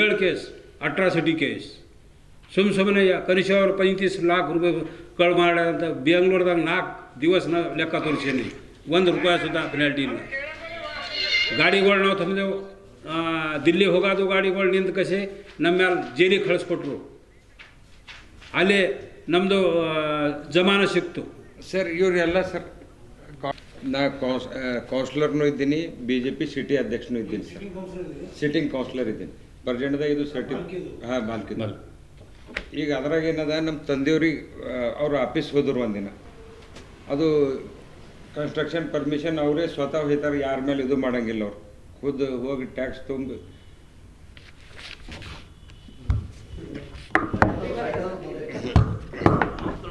Speaker 2: ಏಳು ಕೇಸ್, ಅಟ್ರಾಸಿಟಿ ಕೇಸ್. ಸುಮ್ಮ ಸುಮ್ಮನೆ ಕನಿಷ್ಠ ಅವ್ರು ಲಾಖ ರೂಪಾಯಿ ಕಳು ಅಂತ ಬೆಂಗ್ಳೂರ್ದಾಗ ನಾಲ್ಕು ದಿವಸ ನಾವು ಲೆಕ್ಕ ತೋರಿಸೀನಿ. ಒಂದು ರೂಪಾಯಿ ಸುತ್ತ ಪೆನಾಲ್ಟಿ ಇಲ್ಲ ಗಾಡಿಗಳು ನಾವು ತಂದೆವು ದಿಲ್ಲಿ ಹೋಗೋದು ಗಾಡಿಗಳು ನಿಂತು ಕಸಿ ನಮ್ಮ ಮೇಲೆ ಜೈಲಿಗೆ ಕಳಿಸ್ಕೊಟ್ರು. ಅಲ್ಲಿ ನಮ್ಮದು ಜಮಾನ ಸಿಕ್ತು.
Speaker 4: ಸರ್ ಇವರೆಲ್ಲ ಸರ್ ನಾ ಕೌನ್ಸ್ ಕೌನ್ಸ್ಲರ್ನೂ ಇದ್ದೀನಿ, ಬಿ ಜೆ ಪಿ ಸಿಟಿ ಅಧ್ಯಕ್ಷನೂ ಇದ್ದೀನಿ ಸರ್. ಸಿಟ್ಟಿಂಗ್ ಕೌನ್ಸ್ಲರ್ ಇದ್ದೀನಿ. ಬರ್ಜಂಡದಾಗ ಇದು ಸರ್ಟಿ ಹಾಂ ಬಾಲ್ಕಿ
Speaker 2: ಬಲ್.
Speaker 4: ಈಗ ಅದ್ರಾಗ ಏನದ ನಮ್ಮ ತಂದೆಯವ್ರಿಗೆ ಅವ್ರು ಆಫೀಸ್ ಹೋದ್ರು ಒಂದಿನ. ಅದು ಕನ್ಸ್ಟ್ರಕ್ಷನ್ ಪರ್ಮಿಷನ್ ಅವರೇ ಸ್ವತಃ ಹೋಯ್ತಾರೆ ಯಾರ ಮೇಲೆ ಇದು ಮಾಡಂಗಿಲ್ಲ ಅವ್ರು. ಖುದ್ದು ಹೋಗಿ ಟ್ಯಾಕ್ಸ್ ತುಂಬಿ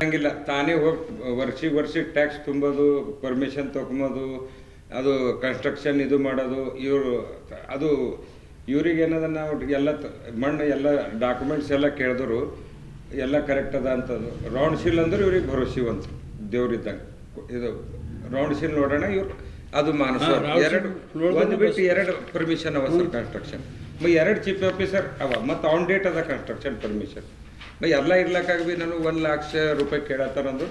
Speaker 4: ಹಂಗಿಲ್ಲ ತಾನೇ ಹೋಗಿ ವರ್ಷಿಗೆ ವರ್ಷಿಗೆ ಟ್ಯಾಕ್ಸ್ ತುಂಬೋದು ಪರ್ಮಿಷನ್ ತೊಗೊಂಬೋದು ಅದು ಕನ್ಸ್ಟ್ರಕ್ಷನ್ ಇದು ಮಾಡೋದು ಇವರು ಅದು ಇವ್ರಿಗೆ ಏನದ ನಾವು ಎಲ್ಲ ಮಣ್ಣು ಎಲ್ಲ ಡಾಕ್ಯುಮೆಂಟ್ಸ್ ಎಲ್ಲ ಕೇಳಿದ್ರು ಎಲ್ಲ ಕರೆಕ್ಟ್ ಅದ ಅಂತದ್ದು ರೌಂಡ್ ಶೀಲ್ ಅಂದ್ರೆ ಇವ್ರಿಗೆ ಅಂತ ದೇವ್ರಿದ್ದಂಗೆ. ಇದು ರೌಂಡ್ ಶೀಲ್ ನೋಡೋಣ ಇವ್ರು ಅದು ಮಾನಸ. ಎರಡು ಒಂದು ಬಿಟ್ಟು ಎರಡು ಪರ್ಮಿಷನ್ ಅವ ಸರ್ ಕನ್ಸ್ಟ್ರಕ್ಷನ್ ಎರಡು ಚೀಫ್ ಆಫೀಸರ್ ಅವ ಮತ್ತು ಆನ್ ಡೇಟ್ ಅದ ಕನ್ಸ್ಟ್ರಕ್ಷನ್ ಪರ್ಮಿಷನ್ ಎಲ್ಲ ಇರ್ಲಕ್ಕಾಗ ಭೀ ನಾನು ಒಂದು ಲಕ್ಷ ರೂಪಾಯಿ ಕೇಳತ್ತಾರಂದು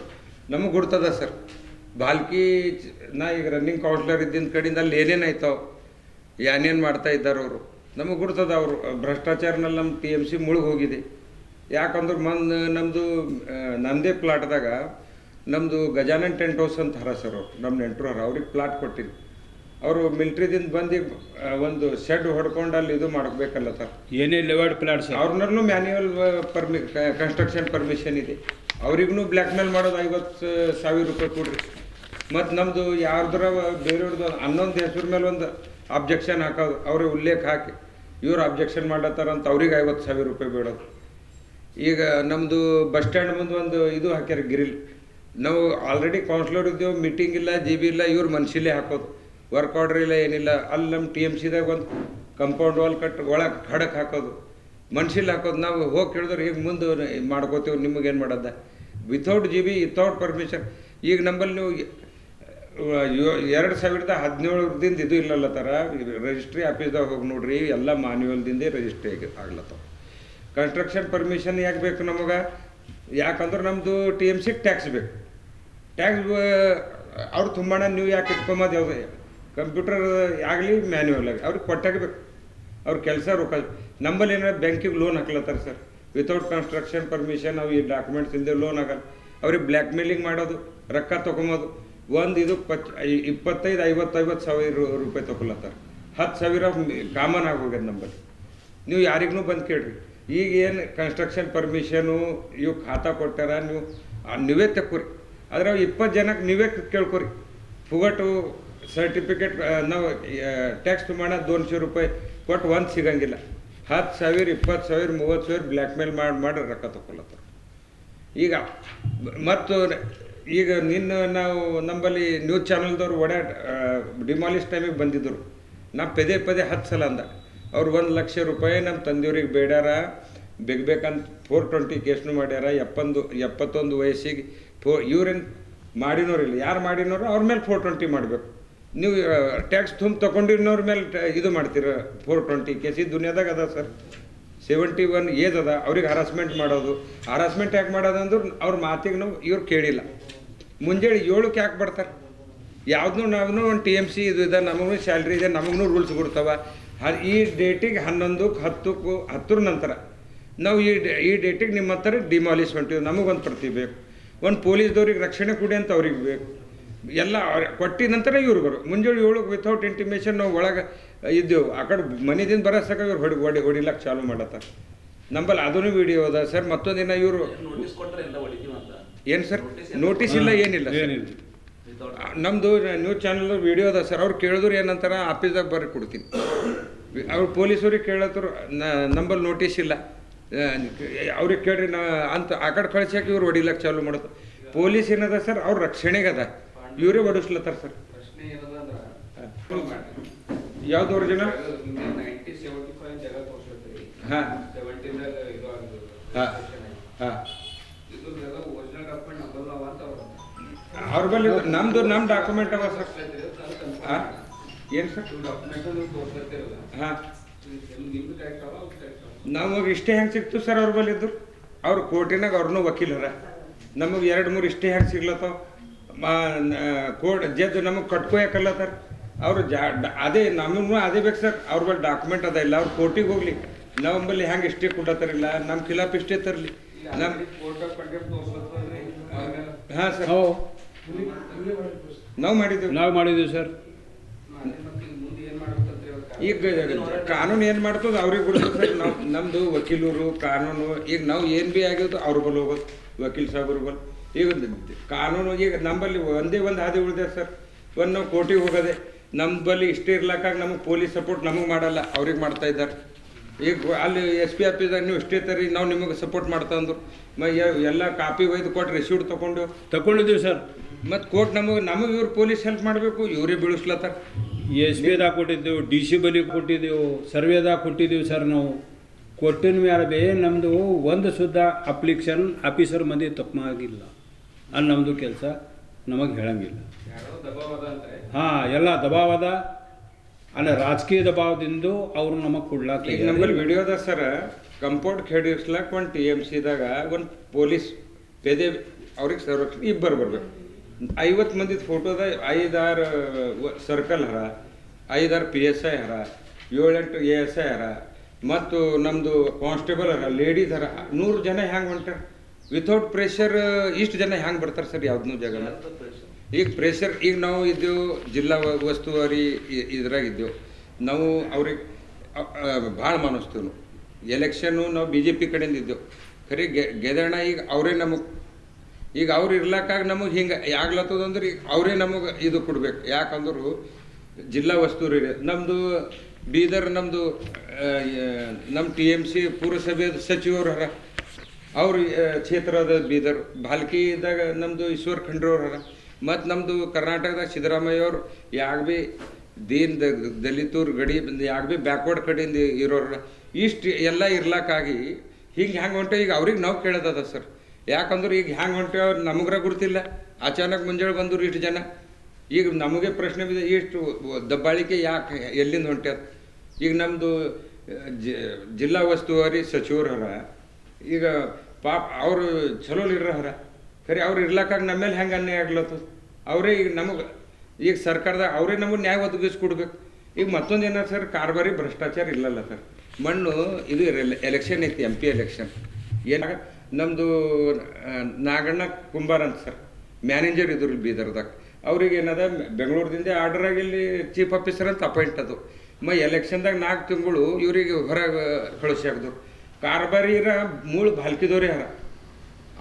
Speaker 4: ನಮಗೆ ಗುರ್ತದ ಸರ್. ಬಾಲ್ಕಿ ನಾ ಈಗ ರನ್ನಿಂಗ್ ಕೌನ್ಸಿಲರ್ ಇದ್ದಿದ್ದ ಕಡೆಯಿಂದ ಅಲ್ಲಿ ಏನೇನು ಆಯ್ತಾವ ಏನೇನು ಮಾಡ್ತಾ ಇದ್ದಾರೆ ಅವರು. ನಮಗೆ ಗುರ್ತದ ಅವರು. ಭ್ರಷ್ಟಾಚಾರನಲ್ಲಿ ನಮ್ಮ ಟಿ ಎಂ ಸಿ ಮುಳುಗಿ ಹೋಗಿದೆ. ಯಾಕಂದ್ರೆ ಮಂದು ನಮ್ಮದು ನಮ್ಮದೇ ಪ್ಲಾಟ್ದಾಗ ನಮ್ಮದು ಗಜಾನನ್ ಟೆಂಟ್ ಹೌಸ್ ಅಂತ ಹರ ಸರ್ ಅವ್ರು. ನಮ್ಮ ನೆಂಟರು ಹರ. ಅವ್ರಿಗೆ ಪ್ಲಾಟ್ ಕೊಟ್ಟಿರಿ. ಅವರು ಮಿಲ್ಟ್ರಿದಿಂದ ಬಂದು ಒಂದು ಶೆಡ್ ಹೊಡ್ಕೊಂಡು ಅಲ್ಲಿ ಇದು ಮಾಡಬೇಕಲ್ಲ ಸರ್.
Speaker 2: ಏನೇ ಲೆವೆಡ್ ಪ್ಲಾಟ್ಸ್.
Speaker 4: ಅವ್ರನ್ನೂ ಮ್ಯಾನ್ಯುವಲ್ ಪರ್ಮಿ ಕನ್ಸ್ಟ್ರಕ್ಷನ್ ಪರ್ಮಿಷನ್ ಇದೆ. ಅವ್ರಿಗೂ ಬ್ಲ್ಯಾಕ್ ಮೇಲ್ ಮಾಡೋದು ಐವತ್ತು ಸಾವಿರ ರೂಪಾಯಿ ಕೊಡ್ರಿ. ಮತ್ತು ನಮ್ಮದು ಯಾರ್ದ್ರ ಬೇರೆಯವ್ರದ್ದು ಹನ್ನೊಂದು ಹೆಸರು ಮೇಲೆ ಒಂದು ಅಬ್ಜೆಕ್ಷನ್ ಹಾಕೋದು ಅವ್ರಿಗೆ ಉಲ್ಲೇಖ ಹಾಕಿ. ಇವ್ರು ಅಬ್ಜೆಕ್ಷನ್ ಅಂತ ಅವ್ರಿಗೆ ಐವತ್ತು ಸಾವಿರ ರೂಪಾಯಿ ಬೇಡೋದು ಈಗ ನಮ್ಮದು ಬಸ್ ಸ್ಟ್ಯಾಂಡ್ ಮುಂದೆ ಒಂದು ಇದು ಹಾಕ್ಯಾರ ಗಿರಿಲ್ ನಾವು ಆಲ್ರೆಡಿ ಕೌನ್ಸಿಲರ್ ಇದ್ದೇವೆ ಮೀಟಿಂಗ್ ಇಲ್ಲ ಜಿ ಬಿ ಇಲ್ಲ, ಇವ್ರು ಮನುಷ್ಯಲ್ಲೇ ಹಾಕೋದು. ವರ್ಕ್ ಆರ್ಡರ್ ಇಲ್ಲ, ಏನಿಲ್ಲ. ಅಲ್ಲಿ ನಮ್ಮ ಟಿ ಎಂ ಸಿದಾಗ ಒಂದು ಕಂಪೌಂಡ್ ವಾಲ್ ಕಟ್ ಒಳಗೆ ಖಡಕ್ ಹಾಕೋದು. ಮನುಷ್ಯಲ್ಲಿ ಹಾಕೋದು. ನಾವು ಹೋಗಿ ಕೇಳಿದ್ರೆ, ಈಗ ಮುಂದೆ ಮಾಡ್ಕೋತೀವಿ ನಿಮಗೇನು ಮಾಡೋದ? Without G B without permission ಈಗ ನಂಬಲ್ಲಿ ನೀವು ಎರಡು ಸಾವಿರದ ಹದಿನೇಳರದಿಂದ ಇದು ಇಲ್ಲಲ್ಲ ಥರ ರಿಜಿಸ್ಟ್ರಿ ಆಫೀಸ್ದಾಗ ಹೋಗಿ ನೋಡ್ರಿ, ಎಲ್ಲ ಮಾನ್ಯುವಲ್ದಿಂದೇ ರಿಜಿಸ್ಟ್ರಿ ಆಗಿ, ಆಗ್ಲತ್ತವ. ಕನ್ಸ್ಟ್ರಕ್ಷನ್ ಪರ್ಮಿಷನ್ ಯಾಕೆ ಬೇಕು ನಮಗೆ? ಯಾಕಂದ್ರೆ ನಮ್ಮದು ಟಿ ಎಂ ಸಿಗೆ ಟ್ಯಾಕ್ಸ್ ಬೇಕು. ಟ್ಯಾಕ್ಸ್ ಅವ್ರು ತುಂಬಾಣ ನೀವು ಯಾಕೆ ಇಟ್ಕೊಂಬೋದು ಯಾವುದೇ? ಕಂಪ್ಯೂಟರ್ ಆಗಲಿ ಮ್ಯಾನ್ಯುವಲ್ ಆಗಲಿ, ಅವ್ರಿಗೆ ಕೊಟ್ಟಾಗಬೇಕು ಅವ್ರ ಕೆಲಸ ರೊಕ್ಕ, ನಂಬಲ್ಲಿ ಏನಾರ ಬ್ಯಾಂಕಿಗೆ ಲೋನ್ ಹಾಕ್ಲತ್ತಾರ ಸರ್. ವಿತೌಟ್ ಕನ್ಸ್ಟ್ರಕ್ಷನ್ ಪರ್ಮಿಷನ್ ಅವು ಈ ಡಾಕ್ಯುಮೆಂಟ್ಸ್ ಇಲ್ಲದೆ ಲೋನ್ ಆಗಲ್ಲ. ಅವ್ರಿಗೆ ಬ್ಲ್ಯಾಕ್ ಮೇಲಿಂಗ್ ಮಾಡೋದು, ರೊಕ್ಕ ತೊಗೊಂಬೋದು. ಒಂದು ಇದು ಪಚ್ ಇಪ್ಪತ್ತೈದು ಐವತ್ತೈವತ್ತು ಐವತ್ತು ಸಾವಿರ ರೂಪಾಯಿ ತೊಗೊಲತ್ತಾರ ಹತ್ತು ಸಾವಿರ ಕಾಮನ್ ಆಗೋಗ್ಯದ ನಂಬಲ್ಲಿ. ನೀವು ಯಾರಿಗೂ ಬಂದು ಕೇಳ್ರಿ. ಈಗ ಏನು ಕನ್ಸ್ಟ್ರಕ್ಷನ್ ಪರ್ಮಿಷನು ಇವು ಖಾತಾ ಕೊಟ್ಟಾರ ನೀವು ನೀವೇ ತಕ್ಕೋರಿ. ಆದರೆ ಇಪ್ಪತ್ತು ಜನಕ್ಕೆ ನೀವೇ ಕೇಳ್ಕೊರಿ. ಫುಗಟು ಸರ್ಟಿಫಿಕೇಟ್ ನಾವು ಟ್ಯಾಕ್ಸ್ ಮಾಡೋದು ದೋನ್ಶೆ ರೂಪಾಯಿ ಕೊಟ್ಟು ಒಂದು ಸಿಗಂಗಿಲ್ಲ. ಹತ್ತು ಸಾವಿರ, ಇಪ್ಪತ್ತು ಸಾವಿರ, ಮೂವತ್ತು ಸಾವಿರ ಬ್ಲ್ಯಾಕ್ ಮೇಲ್ ಮಾಡಿ ಮಾಡಿ ರೊಕ್ಕ ತಗೊಳತ್ತಾರ. ಈಗ ಮತ್ತು ಈಗ ನಿನ್ನ ನಾವು ನಂಬಲ್ಲಿ ನ್ಯೂಸ್ ಚಾನಲ್ದವ್ರು ಒಡ ಡಿಮಾಲಿಸ್ ಟೈಮಿಗೆ ಬಂದಿದ್ದರು ನಾ ಪದೇ ಪದೇ ಹತ್ತು ಸಲ ಅಂದ. ಅವ್ರು ಒಂದು ಲಕ್ಷ ರೂಪಾಯಿ ನಮ್ಮ ತಂದೆಯವ್ರಿಗೆ ಬೇಡಾರ ಬೇಕಂತ ಫೋರ್ ಟ್ವೆಂಟಿ ಕೇಸ್ನು ಮಾಡ್ಯಾರ, ಎಪ್ಪಂದು, ಎಪ್ಪತ್ತೊಂದು ವಯಸ್ಸಿಗೆ ಫೋ, ಇವ್ರೇನು ಮಾಡಿನೋರಿಲ್ಲ ಯಾರು ಮಾಡಿನೋರು ಅವ್ರ ಮೇಲೆ ಫೋರ್ ಟ್ವೆಂಟಿ ಮಾಡಬೇಕು. ನೀವು ಟ್ಯಾಕ್ಸ್ ತುಂಬ ತೊಗೊಂಡಿರೋರ ಮೇಲೆ ಇದು ಮಾಡ್ತೀರ ಫೋರ್ ಟ್ವೆಂಟಿ ಕೇಸ್. ಈ ದುನಿಯಾದಾಗ ಅದ ಸರ್. ಸೆವೆಂಟಿ ಒನ್ ಏಜ್ ಅದ, ಅವ್ರಿಗೆ ಹರಾಸ್ಮೆಂಟ್ ಮಾಡೋದು. ಹರಾಸ್ಮೆಂಟ್ ಯಾಕೆ ಮಾಡೋದು ಅಂದ್ರೆ ಅವ್ರ ಮಾತಿಗೆ ನಾವು ಇವ್ರು ಕೇಳಿಲ್ಲ. ಮುಂಜಾನೆ ಏಳಕ್ಕೆ ಯಾಕೆ ಬರ್ತಾರೆ? ಯಾವ್ದನ್ನೂ ನಾವು ಒಂದು ಟಿ ಎಂ ಸಿ ಇದು ಇದೆ, ನಮಗೂ ಸ್ಯಾಲ್ರಿ ಇದೆ, ನಮಗೂ ರೂಲ್ಸ್ ಕೊಡ್ತಾವ ಈ ಡೇಟಿಗೆ ಹನ್ನೊಂದಕ್ಕೆ ಹತ್ತಕ್ಕೂ ಹತ್ತರ ನಂತರ ನಾವು ಈ ಈ ಡೇಟಿಗೆ ನಿಮ್ಮ ಹತ್ರ ಹೊಂಟಿವಿ. ನಮಗೊಂದು ಪ್ರತಿ ಬೇಕು. ಒಂದು ಪೊಲೀಸ್ದವ್ರಿಗೆ ರಕ್ಷಣೆ ಕೊಡಿ ಅಂತ ಅವ್ರಿಗೆ ಬೇಕು. ಎಲ್ಲ ಅವ್ರ್ ಕೊಟ್ಟಿದ ನಂತರ ಇವ್ರು ಬರು ಮುಂಜಾನೆ ಏಳಕ್ಕೆ ವಿತೌಟ್ ಇಂಟಿಮೇಷನ್ ನಾವು ಒಳಗೆ ಇದ್ದೆವು. ಆ ಕಡೆ ಮನೆದಿಂದ ಬರೋಸಕ ಇವ್ರು ಹೊಡಿ ಹೊಡಿ ಹೊಡಿಲಕ್ಕೆ ಚಾಲು ಮಾಡತ್ತಾರ. ನಂಬಲ್ಲಿ ಅದೂ ವಿಡಿಯೋ ಅದ ಸರ್ ಮತ್ತೊಂದಿನ ಇವರು ಏನು ಸರ್? ನೋಟಿಸ್ ಇಲ್ಲ ಏನಿಲ್ಲ ನಮ್ಮದು ನ್ಯೂಸ್ ಚಾನಲ್ ವಿಡಿಯೋ ಅದ ಸರ್. ಅವ್ರು ಕೇಳಿದ್ರು ಏನಂತಾರ ಆಫೀಸ್ದಾಗ ಬರ್ರಿ ಕೊಡ್ತೀನಿ. ಅವ್ರು ಪೊಲೀಸವ್ರಿಗೆ ಕೇಳತ್ರು ನಂಬಲ್ಲಿ ನೋಟಿಸ್ ಇಲ್ಲ. ಅವ್ರಿಗೆ ಕೇಳ್ರಿ ನಾ ಅಂತ ಆ ಕಡೆ ಕಳ್ಸ್ಯಾಕ ಇವ್ರು ಹೊಡಿಲಕ್ಕೆ ಚಾಲು ಮಾಡೋದು ಪೊಲೀಸ್ ಏನದ ಸರ್ ಅವ್ರ ರಕ್ಷಣೆಗದ. ಅದ ಇವರೇ ಹೊಡಿಸ್ಲತ್ತಾರ ಸರ್ ಯಾವ್ದು ಒರಿಜಿನಲ್ ಹಾಂ. ಹಾಂ. ಹಾಂ.
Speaker 3: ಅವ್ರು
Speaker 4: ಬಳಿ ನಮ್ದು ನಮ್ಮ ಡಾಕ್ಯುಮೆಂಟ್ ಅವ ಸರ್. ಹಾಂ. ಏನು ಸರ್? ಹಾಂ. ನಮಗೆ ಇಷ್ಟೇ ಹೆಂಗೆ ಸಿಕ್ತು ಸರ್ ಅವ್ರ ಬಳಿ ಇದ್ದು? ಅವ್ರು ಕೋರ್ಟಿನಾಗ ಅವ್ರನ್ನೂ ವಕೀಲರ. ನಮಗೆ ಎರಡು ಮೂರು ಇಷ್ಟೇ ಹೆಂಗೆ ಸಿಗ್ಲತ್ತಾವ? ಕೋರ್ಟ್ ಜಡ್ಜ್ ನಮಗೆ ಕಟ್ಕೋಯಕಲ್ಲತ್ತಾರ ಅವರು ಜಾ ಅದೇ ನಮಗೂ ಅದೇ ಬೇಕು ಸರ್ ಅವ್ರ ಬಳಿ ಡಾಕ್ಯುಮೆಂಟ್ ಅದ ಇಲ್ಲ ಅವ್ರು ಕೋರ್ಟಿಗೆ ಹೋಗ್ಲಿ. ನಮ್ಮಲ್ಲಿ ಹೆಂಗೆ ಇಷ್ಟೇ ಕೊಡತ್ತಾರಿಲ್ಲ ನಮ್ಮ ಖಿಲಾಫ್ ಇಷ್ಟೇ ತರಲಿ. ನಮ್ಮ ಹಾಂ ಸರ್
Speaker 2: ನಾವು
Speaker 4: ನಾವು ಮಾಡಿದ್ದೀವಿ
Speaker 2: ನಾವು ಮಾಡಿದ್ದೀವಿ ಸರ್
Speaker 3: ಈಗ
Speaker 4: ಕಾನೂನು ಏನು ಮಾಡ್ತದೆ ಅವ್ರಿಗೆ ಬಿಡ್ತದೆ ಸರ್ ನಾವು ನಮ್ಮದು ವಕೀಲರು ಕಾನೂನು ಈಗ ನಾವು ಏನು ಭೀ ಆಗಿದ್ದು ಅವ್ರ ಬಳಿ ಹೋಗೋದು ವಕೀಲ್ ಸಾಹೇಬ್ರ ಬಳಿ ಈಗ ಕಾನೂನು ಈಗ ನಂಬಲ್ಲಿ ಒಂದೇ ಒಂದು ಹಾದಿ ಉಳಿದೆ ಸರ್. ಒಂದು ನಾವು ಕೋರ್ಟಿಗೆ ಹೋಗೋದೆ. ನಮ್ಮ ಬಳಿ ಇಷ್ಟೇ ಇರ್ಲಕ್ಕಾಗ ನಮಗೆ ಪೊಲೀಸ್ ಸಪೋರ್ಟ್ ನಮಗೆ ಮಾಡಲ್ಲ ಅವ್ರಿಗೆ ಮಾಡ್ತಾ ಇದ್ದಾರೆ. ಈಗ ಅಲ್ಲಿ ಎಸ್ ಪಿ ಆಫೀಸ್ದಾಗ ನೀವು ಇಷ್ಟೇ ತರಿ ನಾವು ನಿಮಗೆ ಸಪೋರ್ಟ್ ಮಾಡ್ತಾ ಅಂದ್ರು. ಮ ಎಲ್ಲ ಕಾಪಿ ಒಯ್ದು ಕೊಟ್ಟು ರಿಸೀವ್ಡ್ ತೊಗೊಂಡು
Speaker 2: ತಗೊಂಡಿದ್ದೀವಿ ಸರ್.
Speaker 4: ಮತ್ತು ಕೋರ್ಟ್ ನಮಗೆ ನಮಗೆ ಇವ್ರು ಪೊಲೀಸ್ ಹೆಲ್ಪ್ ಮಾಡಬೇಕು ಇವರೇ ಬೀಳಿಸ್ಲತ್ತಾರ.
Speaker 2: ಎಸ್ ಬಿದಾಗ ಕೊಟ್ಟಿದ್ದೆವು ಡಿ ಸಿ ಬಲಿ ಕೊಟ್ಟಿದ್ದೆವು ಸರ್ವೇದಾಗ ಕೊಟ್ಟಿದ್ದೀವಿ ಸರ್ ನಾವು. ಕೊಟ್ಟಿನ ಮೇಲೆ ಬೇ ನಮ್ಮದು ಒಂದು ಸುದ್ದ ಅಪ್ಲಿಕೇಶನ್ ಆಫೀಸರ್ ಮಂದಿ ತಪ್ಪಾಗಿಲ್ಲ ಅಲ್ಲಿ ನಮ್ಮದು ಕೆಲಸ ನಮಗೆ ಹೇಳಂಗಿಲ್ಲ. ಹಾಂ ಎಲ್ಲ ದಬಾವದ ಅಲ್ಲ ರಾಜಕೀಯ ದಬಾವದಿಂದ ಅವರು ನಮಗೆ ಕೊಡ್ಲಾಕ
Speaker 4: ಈಗ ನಮ್ಮಲ್ಲಿ ವಿಡಿಯೋದ ಸರ್ ಕಂಪೌಂಡ್ ಕೆಡಿಸ್ಲಾಕ ಒಂದು ಟಿ ಎಂ ಸಿದಾಗ ಒಂದು ಪೊಲೀಸ್ ಪೇದೆ ಅವ್ರಿಗೆ ಸಂರಕ್ಷಣೆ ಇಬ್ಬರು ಬರ್ಬೇಕು. ಐವತ್ತು ಮಂದಿದ ಫೋಟೋದ ಐದಾರು ಸರ್ಕಲ್ ಹರ ಐದಾರು ಪಿ ಎಸ್ ಐ ಹರ ಏಳೆಂಟು ಎ ಎಸ್ ಐ ಹರ ಮತ್ತು ನಮ್ಮದು ಕಾನ್ಸ್ಟೇಬಲ್ ಹರ ಲೇಡೀಸ್ ಹರ ನೂರು ಜನ ಹ್ಯಾಂಗೆ ಹೊಂಟಾರ ವಿತೌಟ್ ಪ್ರೆಷರ್ ಇಷ್ಟು ಜನ ಹೆಂಗೆ ಬರ್ತಾರೆ ಸರ್ ಯಾವ್ದನ್ನೂ ಜಾಗ ಈಗ ಪ್ರೆಷರ್ ಈಗ ನಾವು ಇದ್ದೇವು ಜಿಲ್ಲಾ ವಸ್ತುವಾರಿ ಉಸ್ತುವಾರಿ ಇ- ಇದ್ರಾಗ ಇದ್ದೇವು ನಾವು ಅವ್ರಿಗೆ ಭಾಳ ಮಾನಿಸ್ತೀವಿ ನಾವು ಎಲೆಕ್ಷನ್ನು ನಾವು ಬಿ ಜೆ ಪಿ ಕಡೆಯಿಂದ ಇದ್ದೆವು ಖರೀ ಗೆ ಗೆದಣ ಈಗ ಅವರೇ ನಮಗೆ ಈಗ ಅವ್ರು ಇರ್ಲಕ್ಕಾಗ ನಮಗೆ ಹಿಂಗೆ ಆಗ್ಲತ್ತದಂದ್ರೆ ಈಗ ಅವರೇ ನಮಗೆ ಇದು ಕೊಡ್ಬೇಕು. ಯಾಕಂದ್ರು ಜಿಲ್ಲಾ ವಸ್ತುರಿ ನಮ್ಮದು ಬೀದರ್ ನಮ್ಮದು ನಮ್ಮ ಟಿ ಎಂ ಸಿ ಪುರಸಭೆ ಸಚಿವರು ಹರ. ಅವ್ರ ಕ್ಷೇತ್ರದ ಬೀದರ್ ಭಾಲ್ಕಿದಾಗ ನಮ್ಮದು ಈಶ್ವರ್ ಖಂಡ್ರವ್ರ ಮತ್ತು ನಮ್ಮದು ಕರ್ನಾಟಕದಾಗ ಸಿದ್ದರಾಮಯ್ಯ ಅವರು ಯಾಗ ಭೀ ದೀನ್ ದಲಿತೂರ್ ಗಡಿ ಯಾಗ ಭೀ ಬ್ಯಾಕ್ವರ್ಡ್ ಕಡೆಯಿಂದ ಇರೋರ. ಇಷ್ಟು ಎಲ್ಲ ಇರ್ಲಕ್ಕಾಗಿ ಹಿಂಗೆ ಹ್ಯಾಂಗೆ ಹೊಂಟೆ, ಈಗ ಅವ್ರಿಗೆ ನಾವು ಕೇಳೋದದ ಸರ್. ಯಾಕಂದ್ರೆ ಈಗ ಹ್ಯಾಂಗೆ ಹೊಂಟೇವ ನಮಗ್ರ ಗುರ್ತಿಲ್ಲ. ಅಚಾನಕ್ ಮುಂಜಾನೆ ಬಂದರು ಇಷ್ಟು ಜನ. ಈಗ ನಮಗೆ ಪ್ರಶ್ನೆ ಬಿದ್ದ ಇಷ್ಟು ದಬ್ಬಾಳಿಕೆ ಯಾಕೆ ಎಲ್ಲಿಂದ ಹೊಂಟ್ಯದ? ಈಗ ನಮ್ಮದು ಜಿಲ್ಲಾ ಉಸ್ತುವಾರಿ ಸಚಿವರ ಈಗ ಪಾಪ ಅವರು ಚಲೋ ಲೀಡ್ರ್ ಹರ ಖರೆ ಅವ್ರು ಇರ್ಲಕ್ಕಾಗ ನಮ್ಮ ಮೇಲೆ ಹೆಂಗೆ ಅನ್ಯಾಯ ಆಗ್ಲತ್ತದ? ಅವರೇ ಈಗ ನಮಗೆ ಈಗ ಸರ್ಕಾರದಾಗ ಅವರೇ ನಮಗೆ ನ್ಯಾಯ ಒದಗಿಸ್ಕೊಡ್ಬೇಕು ಈಗ ಮತ್ತೊಂದು ಏನಾರ ಸರ್ ಕಾರ್ಬಾರಿ ಭ್ರಷ್ಟಾಚಾರ ಇಲ್ಲಲ್ಲ ಸರ್. ಮಣ್ಣು ಇದು ಎಲೆಕ್ಷನ್ ಐತಿ ಎಂ ಪಿ ಎಲೆಕ್ಷನ್ ಏನಾಗ ನಮ್ಮದು ನಾಗಣ್ಣ ಕುಂಬಾರ್ ಅಂತ ಸರ್. ಮ್ಯಾನೇಜರ್ ಇದ್ರು ಬೀದರ್ದಾಗ. ಅವ್ರಿಗೆ ಏನದ, ಬೆಂಗಳೂರದಿಂದ ಆಗಿ ಇಲ್ಲಿ ಚೀಫ್ ಆಫೀಸರ್ ಅಂತ ಅಪಾಯಿಂಟ್ ಅದು. ಮ ಎಲೆಕ್ಷನ್ದಾಗ ನಾಲ್ಕು ತಿಂಗಳು ಇವರಿಗೆ ಹೊರಗೆ ಕಳಿಸಿ ಹಾಕಿದ್ರು. ಕಾರ್ಬಾರಿರ ಮೂಳು ಭಾಲ್ಕಿದವ್ರಿ ಹರ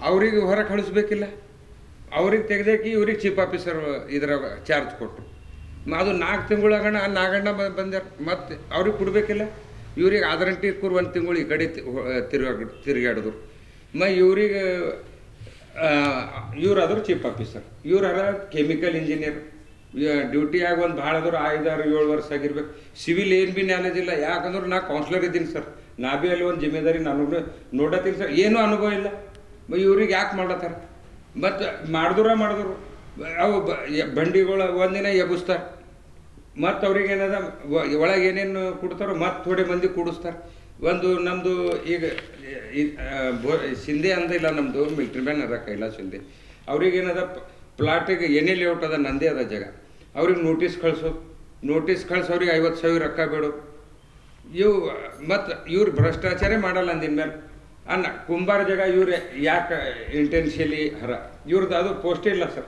Speaker 4: ಅವ್ರಿಗೆ ಹೊರ ಕಳಿಸ್ಬೇಕಿಲ್ಲ. ಅವ್ರಿಗೆ ತೆಗ್ದಾಕಿ ಇವ್ರಿಗೆ ಚೀಫ್ ಆಫೀಸರ್ ಇದರ ಚಾರ್ಜ್ ಕೊಟ್ಟರು ಅದು ನಾಲ್ಕು ತಿಂಗಳಾಗಣ ನಾಗಣ್ಣ ಬಂದ್ಯಾರ. ಮತ್ತೆ ಅವ್ರಿಗೆ ಕೊಡಬೇಕಿಲ್ಲ. ಇವ್ರಿಗೆ ಆದರಂಟಿ ಕೂರ್ ಒಂದು ತಿಂಗಳು ಈ ಕಡೆ ತಿ- ಹೊ- ಇವ್ರಿಗೆ ತಿರುಗಾಡಿದ್ರು ಮ, ಇವ್ರಿಗೆ ಇವ್ರಾದ್ರು ಚೀಫ್ ಆಫೀಸರ್ ಇವ್ರಾರ ಕೆಮಿಕಲ್ ಇಂಜಿನಿಯರ್ ಡ್ಯೂಟಿ ಆಗಿ ಒಂದು ಭಾಳ ಆದ್ರೆ ಐದಾರು ಏಳು ವರ್ಷ ಆಗಿರ್ಬೇಕು. ಸಿವಿಲ್ ಏನು ಭೀ ನಾಲೆಜ್ ಇಲ್ಲ. ಯಾಕಂದ್ರೆ ನಾ ಕೌನ್ಸಿಲರ್ ಇದ್ದೀನಿ ಸರ್ ನಾ ಭೀ ಅಲ್ಲಿ ಒಂದು ಜಿಮ್ಮೆದಾರಿ ನನಗೂ ನೋಡತ್ತೀನಿ ಸರ್. ಏನೂ ಅನುಭವ ಇಲ್ಲ. ಇವ್ರಿಗೆ ಯಾಕೆ ಮಾಡತ್ತಾರ ಮತ್ತು ಮಾಡಿದ್ರ ಮಾಡಿದ್ರು. ಅವು ಬಂಡಿಗಳು ಒಂದಿನ ಎಬ್ಬಿಸ್ತಾರೆ. ಮತ್ತು ಅವ್ರಿಗೆ ಏನದ ಒಳಗೆ ಏನೇನು ಕೊಡ್ತಾರೋ ಮತ್ತು ಥೋಡೆ ಮಂದಿ ಕೂಡಿಸ್ತಾರೆ. ಒಂದು ನಮ್ಮದು ಈಗ ಸಿಂಧೆ ಅಂದ ಇಲ್ಲ ನಮ್ಮದು ಮಿಲ್ಟ್ರಿ ಮ್ಯಾನ್ ಅದ ಶಿಂದೆ ಅವ್ರಿಗೆ ಏನದ ಪ್ಲಾಟಿಗೆ ಏನೇ ಲೇಔಟ್ ಅದ, ನಂದೇ ಅದ ಜಾಗ. ಅವ್ರಿಗೆ ನೋಟಿಸ್ ಕಳಿಸು. ನೋಟಿಸ್ ಕಳ್ಸೋರಿಗೆ ಐವತ್ತು ಸಾವಿರ ರೊಕ್ಕ ಬೇಡು. ಇವು ಮತ್ತು ಇವ್ರು ಭ್ರಷ್ಟಾಚಾರ ಮಾಡಲ್ಲ ಅಂದಿನ ಮೇಲೆ. ಅನ್ನ ಕುಂಬಾರ ಜಾಗ ಇವ್ರು ಯಾಕೆ ಇಂಟೆನ್ಷಿಯಲಿ ಹರ? ಇವ್ರದ್ದು ಅದು ಪೋಸ್ಟ್ ಇಲ್ಲ ಸರ್.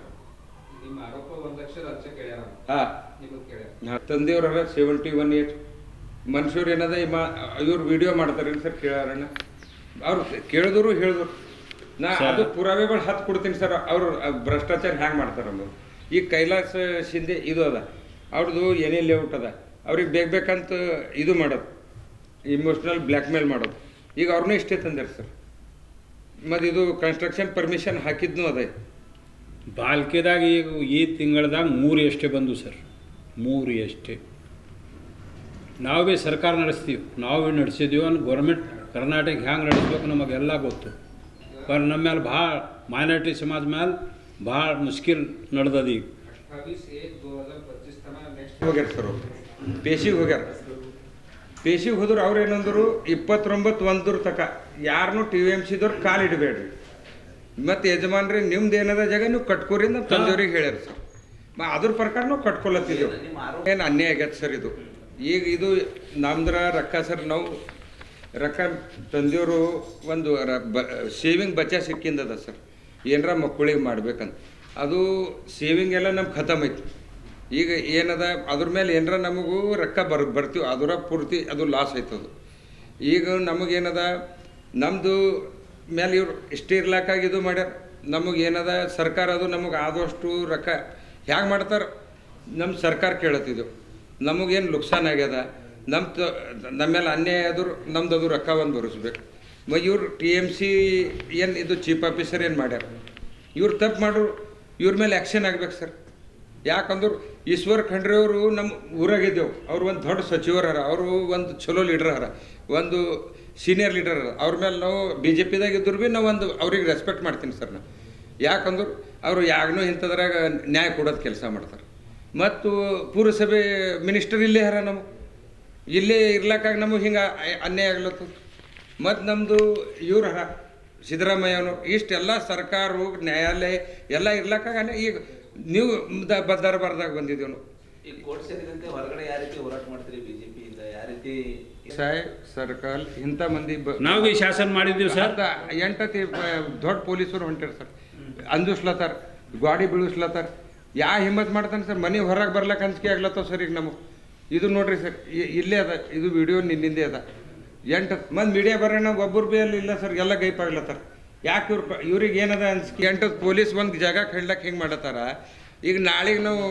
Speaker 4: ಹಾಂ. ತಂದೆಯವ್ರ ಸೆವೆಂಟಿ ಒನ್ ಏಟ್ ಮನುಷ್ಯರು ಏನದ ಇಮ್ಮ ಇವ್ರು ವಿಡಿಯೋ ಮಾಡ್ತಾರೆ ಸರ್ ಕೇಳಾರಣ್ಣ? ಅವ್ರು ಕೇಳಿದ್ರು ಹೇಳಿದ್ರು. ನಾ ಅದು ಪುರಾವೆಗಳು ಹತ್ತು ಕೊಡ್ತೀನಿ ಸರ್. ಅವರು ಭ್ರಷ್ಟಾಚಾರ ಹ್ಯಾಂಗೆ ಮಾಡ್ತಾರೆ ಅನ್ನೋದು ಈ ಕೈಲಾಸ ಶಿಂದೆ ಇದು ಅದ. ಅವ್ರದ್ದು ಏನೇ ಲೇಔಟ್ ಅದ? ಅವ್ರಿಗೆ ಬೇಕು ಬೇಕಂತ ಇದು ಮಾಡೋದು ಇಮೋಷ್ನಲ್ ಬ್ಲ್ಯಾಕ್ಮೇಲ್ ಮಾಡೋದು. ಈಗ ಅವ್ರನ್ನೇ ಇಷ್ಟೇ ತಂದಿರ ಸರ್. ಮತ್ತು ಇದು ಕನ್ಸ್ಟ್ರಕ್ಷನ್ ಪರ್ಮಿಷನ್ ಹಾಕಿದ್ನೂ ಅದೇ.
Speaker 2: ಬಾಲ್ಕಿದಾಗ ಈಗ ಈ ತಿಂಗಳದಾಗ ಮೂರು ಎಷ್ಟೇ ಬಂದು ಸರ್. ಮೂರು ಎಷ್ಟೇ. ನಾವು ಸರ್ಕಾರ ನಡೆಸ್ತೀವಿ. ನಾವು ಭೀ ನಡೆಸಿದ್ದೀವಿ ಅಂದ್ರೆ ಗೌರ್ಮೆಂಟ್ ಕರ್ನಾಟಕ ಹ್ಯಾಂಗೆ ನಡೆಸ್ಬೇಕು ನಮಗೆಲ್ಲ ಗೊತ್ತು. ಬಟ್ ನಮ್ಮ ಮೇಲೆ ಭಾಳ ಮೈನಾರಿಟಿ ಸಮಾಜ ಮೇಲೆ ಭಾಳ
Speaker 3: ಮುಷ್ಕಿಲ್ ನಡೆದದೀಗ.
Speaker 4: ಹೋಗ್ಯಾರ ಸರ್ ಪೇಶಿಗೆ ಹೋಗ್ಯಾರ. ಪೇಶಿಗೆ ಹೋದ್ರು ಅವ್ರು ಏನಂದ್ರು, ಇಪ್ಪತ್ತೊಂಬತ್ತು ಒಂದ್ರ ತಕ ಯಾರನ್ನೂ ಟಿ ವಿ ಎಂ ಸಿದವ್ರು ಕಾಲು ಇಡಬೇಡ್ರಿ. ಮತ್ತು ಯಜಮಾನ್ರಿ ನಿಮ್ದು ಏನದ ಜಾಗ ನೀವು ಕಟ್ಕೋರಿ ಅಂತ ತಂದೆಯವ್ರಿಗೆ ಹೇಳ್ಯಾರ ಸರ್. ಅದ್ರ ಪ್ರಕಾರ ನಾವು ಕಟ್ಕೊಳತ್ತಿದ್ದೆವು ಏನು ಅನ್ಯಾಯ ಆಗ್ಯದ ಸರ್ ಇದು. ಈಗ ಇದು ನಮ್ದ್ರ ರೊಕ್ಕ ಸರ್ ನಾವು, ರೊಕ್ಕ ತಂದೆಯವರು ಒಂದು ಸೇವಿಂಗ್ ಬಚಾ ಸಿಕ್ಕಿಂದದ ಸರ್. ಏನರ ಮಕ್ಕಳಿಗೆ ಮಾಡ್ಬೇಕಂತ. ಅದು ಸೇವಿಂಗ್ ಎಲ್ಲ ನಮ್ಗೆ ಖತಮ್ ಐತಿ ಈಗ ಏನದ? ಅದ್ರ ಮೇಲೆ ಏನರ ನಮಗೂ ರೊಕ್ಕ ಬರ್, ಬರ್ತೀವಿ, ಅದರ ಪೂರ್ತಿ ಅದು ಲಾಸ್ ಆಯ್ತದು. ಈಗ ನಮಗೇನದ ನಮ್ಮದು ಮೇಲೆ ಇವ್ರು ಇಷ್ಟು ಇರ್ಲಾಕಾಗಿ ಇದು ಮಾಡ್ಯಾರ. ನಮಗೇನದ ಸರ್ಕಾರ ಅದು ನಮಗೆ ಆದಷ್ಟು ರೊಕ್ಕ ಹ್ಯಾಂಗೆ ಮಾಡ್ತಾರೆ? ನಮ್ಮ ಸರ್ಕಾರ ಕೇಳತ್ತಿದ್ದೆವು ನಮಗೇನು ನುಕ್ಸಾನ್ ಆಗ್ಯದ? ನಮ್ಮ ತ ನಮ್ಮ ಮೇಲೆ ಅನ್ಯಾಯ ಆದರು ನಮ್ದು ಅದು ರೊಕ್ಕ ಒಂದು ಬರೆಸ್ಬೇಕು. ಮ, ಇವ್ರು ಟಿ ಎಂ ಸಿ ಏನು ಇದು ಚೀಫ್ ಆಫೀಸರ್ ಏನು ಮಾಡ್ಯಾರ? ಇವ್ರು ತಪ್ಪು ಮಾಡ್ರು, ಇವ್ರ ಮೇಲೆ ಆ್ಯಕ್ಷನ್ ಆಗ್ಬೇಕು ಸರ್. ಯಾಕಂದ್ರೆ ಈಶ್ವರ್ ಖಂಡ್ರೆ ಅವರು ನಮ್ಮ ಊರಾಗಿದ್ದೆವು. ಅವ್ರು ಒಂದು ದೊಡ್ಡ ಸಚಿವರು ಹರ ಅವರು ಒಂದು ಚಲೋ ಲೀಡರ್ ಹರ ಒಂದು ಸೀನಿಯರ್ ಲೀಡರ್ ಹರ ಅವ್ರ ಮೇಲೆ ನಾವು ಬಿ ಜೆ ಪಿದಾಗ ಇದ್ರು ಭೀ ನಾವು ಒಂದು ಅವ್ರಿಗೆ ರೆಸ್ಪೆಕ್ಟ್ ಮಾಡ್ತೀನಿ ಸರ್ ನಾನು ಯಾಕಂದ್ರೆ ಅವರು ಯಾಗನೂ ಇಂಥದ್ರಾಗ ನ್ಯಾಯ ಕೊಡೋದು ಕೆಲಸ ಮಾಡ್ತಾರೆ. ಮತ್ತು ಪುರಸಭೆ ಮಿನಿಸ್ಟರ್ ಇಲ್ಲೇ ಹರ ನಮಗೆ ಇಲ್ಲೇ ಇರ್ಲಕ್ಕಾಗ ನಮಗೆ ಹಿಂಗೆ ಅನ್ಯಾಯ ಆಗ್ಲತ್ತು ಮತ್ತು ನಮ್ಮದು ಇವ್ರು ಹರ ಸಿದ್ದರಾಮಯ್ಯನವರು ಇಷ್ಟೆಲ್ಲ ಸರ್ಕಾರವು ನ್ಯಾಯಾಲಯ ಎಲ್ಲ ಇರ್ಲಕ್ಕಾಗ ಈಗ ನೀವು ದರ್ಬಾರ್ದಾಗ ಬಂದಿದ್ದೀವಿ ನಾವು
Speaker 6: ಈ ಕೋರ್ಟ್ ಸೇರಿದಂತೆ ಹೊರಗಡೆ ಯಾವ ರೀತಿ ಹೋರಾಟ ಮಾಡ್ತೀರಿ ಬಿಜೆಪಿಯಿಂದ ಯಾವ ರೀತಿ
Speaker 4: ಸಾಯ್ ಸರ್ಕಲ್ ಇಂಥ ಮಂದಿ ಬ-
Speaker 2: ನಾವು ಭೀ ಶಾಸನ ಮಾಡಿದ್ದೀವಿ ಸರ್.
Speaker 4: ಎಂಟತಿ ದೊಡ್ಡ ಪೊಲೀಸರು ಹೊಂಟಾರ ಸರ್. ಅಂಜಿಸ್ಲತ್ತಾರ ಗಾಡಿ ಬೀಳಿಸ್ಲತ್ತಾರ ಯಾ ಹಿಮ್ಮತ್ ಮಾಡ್ತಾನೆ ಸರ್ ಮನೆ ಹೊರಗೆ ಬರ್ಲಕ್ಕ ಅಂಜಿಕೆ ಆಗ್ಲತ್ತವ ಸರ್ ಈಗ ನಮಗೆ. ಇದು ನೋಡ್ರಿ ಸರ್ ಇಲ್ಲೇ ಅದ ಇದು ವಿಡಿಯೋ ನಿನ್ನಿಂದೇ ಅದ. ಎಂಟು ಮಂದಿ ಮೀಡಿಯಾ ಬರೋಣ ಒಬ್ಬರು ಬಿ ಅಲ್ಲಿ ಇಲ್ಲ ಸರ್ ಎಲ್ಲ ಗೈಪ್ ಆಗ್ಲತ್ತಾರ ಯಾಕೆ ಇವ್ರು ಇವ್ರಿಗೆ ಏನದ ಅನ್ಸ್ಕಿ ಎಂಟು ಪೊಲೀಸ್ ಒಂದು ಜಾಗ ಕಡ್ಲಕ್ಕೆ ಹೆಂಗೆ ಮಾಡತ್ತಾರ? ಈಗ ನಾಳೆಗೆ ನಾವು